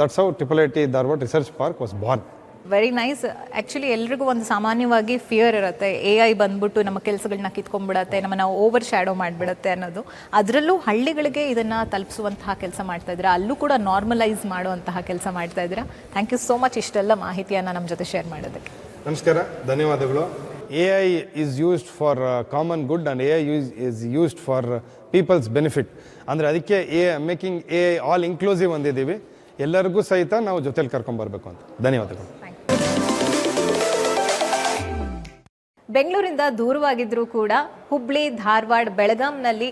[SPEAKER 4] that's how triple I T Dharwad research park was born
[SPEAKER 1] very nice actually ಎಲ್ರಿಗೂ ಒಂದು ಸಾಮಾನ್ಯವಾಗಿ ಫಿಯರ್ ಇರುತ್ತೆ. ಎ ಐ ಬಂದ್ಬಿಟ್ಟು ನಮ್ಮ ಕೆಲಸಗಳನ್ನ ಕಿತ್ಕೊಂಡ್ಬಿಡತ್ತೆ ನಾವು ಓವರ್ ಶ್ಯಾಡೋ ಮಾಡಿಬಿಡತ್ತೆ ಅನ್ನೋದು. ಅದರಲ್ಲೂ ಹಳ್ಳಿಗಳಿಗೆ ಇದನ್ನು ತಲುಪಿಸುವಂತಹ ಕೆಲಸ ಮಾಡ್ತಾ ಇದ್ದೀರಾ? ಅಲ್ಲೂ ಕೂಡ ನಾರ್ಮಲೈಸ್ ಮಾಡುವಂತಹ ಕೆಲಸ ಮಾಡ್ತಾ ಇದ್ದೀರಾ? ಥ್ಯಾಂಕ್ ಯು ಸೋ ಮಚ್ ಇಷ್ಟೆಲ್ಲ ಮಾಹಿತಿಯನ್ನು ನಮ್ಮ ಜೊತೆ ಶೇರ್ ಮಾಡೋದಕ್ಕೆ
[SPEAKER 4] ನಮಸ್ಕಾರ. ಧನ್ಯವಾದಗಳು. A I is used for common good and A I use is used for people's benefit ಅಂದರೆ ಅದಕ್ಕೆ a making a all inclusive ಅಂದಿದ್ದೀವಿ. ಎಲ್ಲರಿಗೂ ಸಹಿತ ನಾವು ಜೊತೆಲಿ ಕರ್ಕೊಂಬರ್ಬೇಕು ಅಂತ. ಧನ್ಯವಾದಗಳು.
[SPEAKER 1] ಬೆಂಗಳೂರಿಂದ ದೂರವಾಗಿದ್ರೂ ಕೂಡ ಹುಬ್ಳಿ, ಧಾರವಾಡ, ಬೆಳಗಾಂನಲ್ಲಿ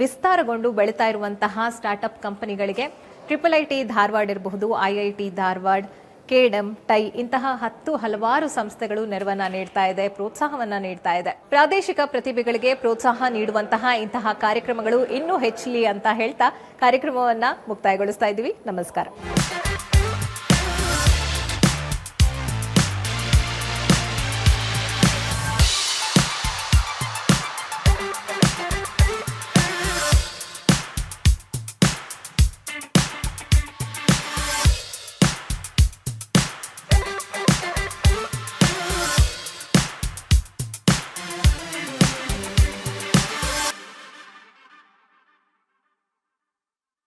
[SPEAKER 1] ವಿಸ್ತಾರಗೊಂಡು ಬೆಳೀತಾ ಇರುವಂತಹ ಸ್ಟಾರ್ಟಪ್ ಕಂಪನಿಗಳಿಗೆ ಟ್ರಿಪಲ್ ಐ ಟಿ ಧಾರವಾಡ ಇರಬಹುದು ಐ ಐ ಟಿ ಧಾರವಾಡ ಕೆಡಮ್ ಟೈ ಇಂತಹ ಹತ್ತು ಹಲವಾರು ಸಂಸ್ಥೆಗಳು ನೆರವನ್ನ ನೀಡ್ತಾ ಇದೆ, ಪ್ರೋತ್ಸಾಹವನ್ನ ನೀಡ್ತಾ ಇದೆ. ಪ್ರಾದೇಶಿಕ ಪ್ರತಿಭೆಗಳಿಗೆ ಪ್ರೋತ್ಸಾಹ ನೀಡುವಂತಹ ಇಂತಹ ಕಾರ್ಯಕ್ರಮಗಳು ಇನ್ನೂ ಹೆಚ್ಚಲಿ ಅಂತ ಹೇಳ್ತಾ ಕಾರ್ಯಕ್ರಮವನ್ನ ಮುಕ್ತಾಯಗೊಳಿಸ್ತಾ ಇದ್ದೀವಿ. ನಮಸ್ಕಾರ.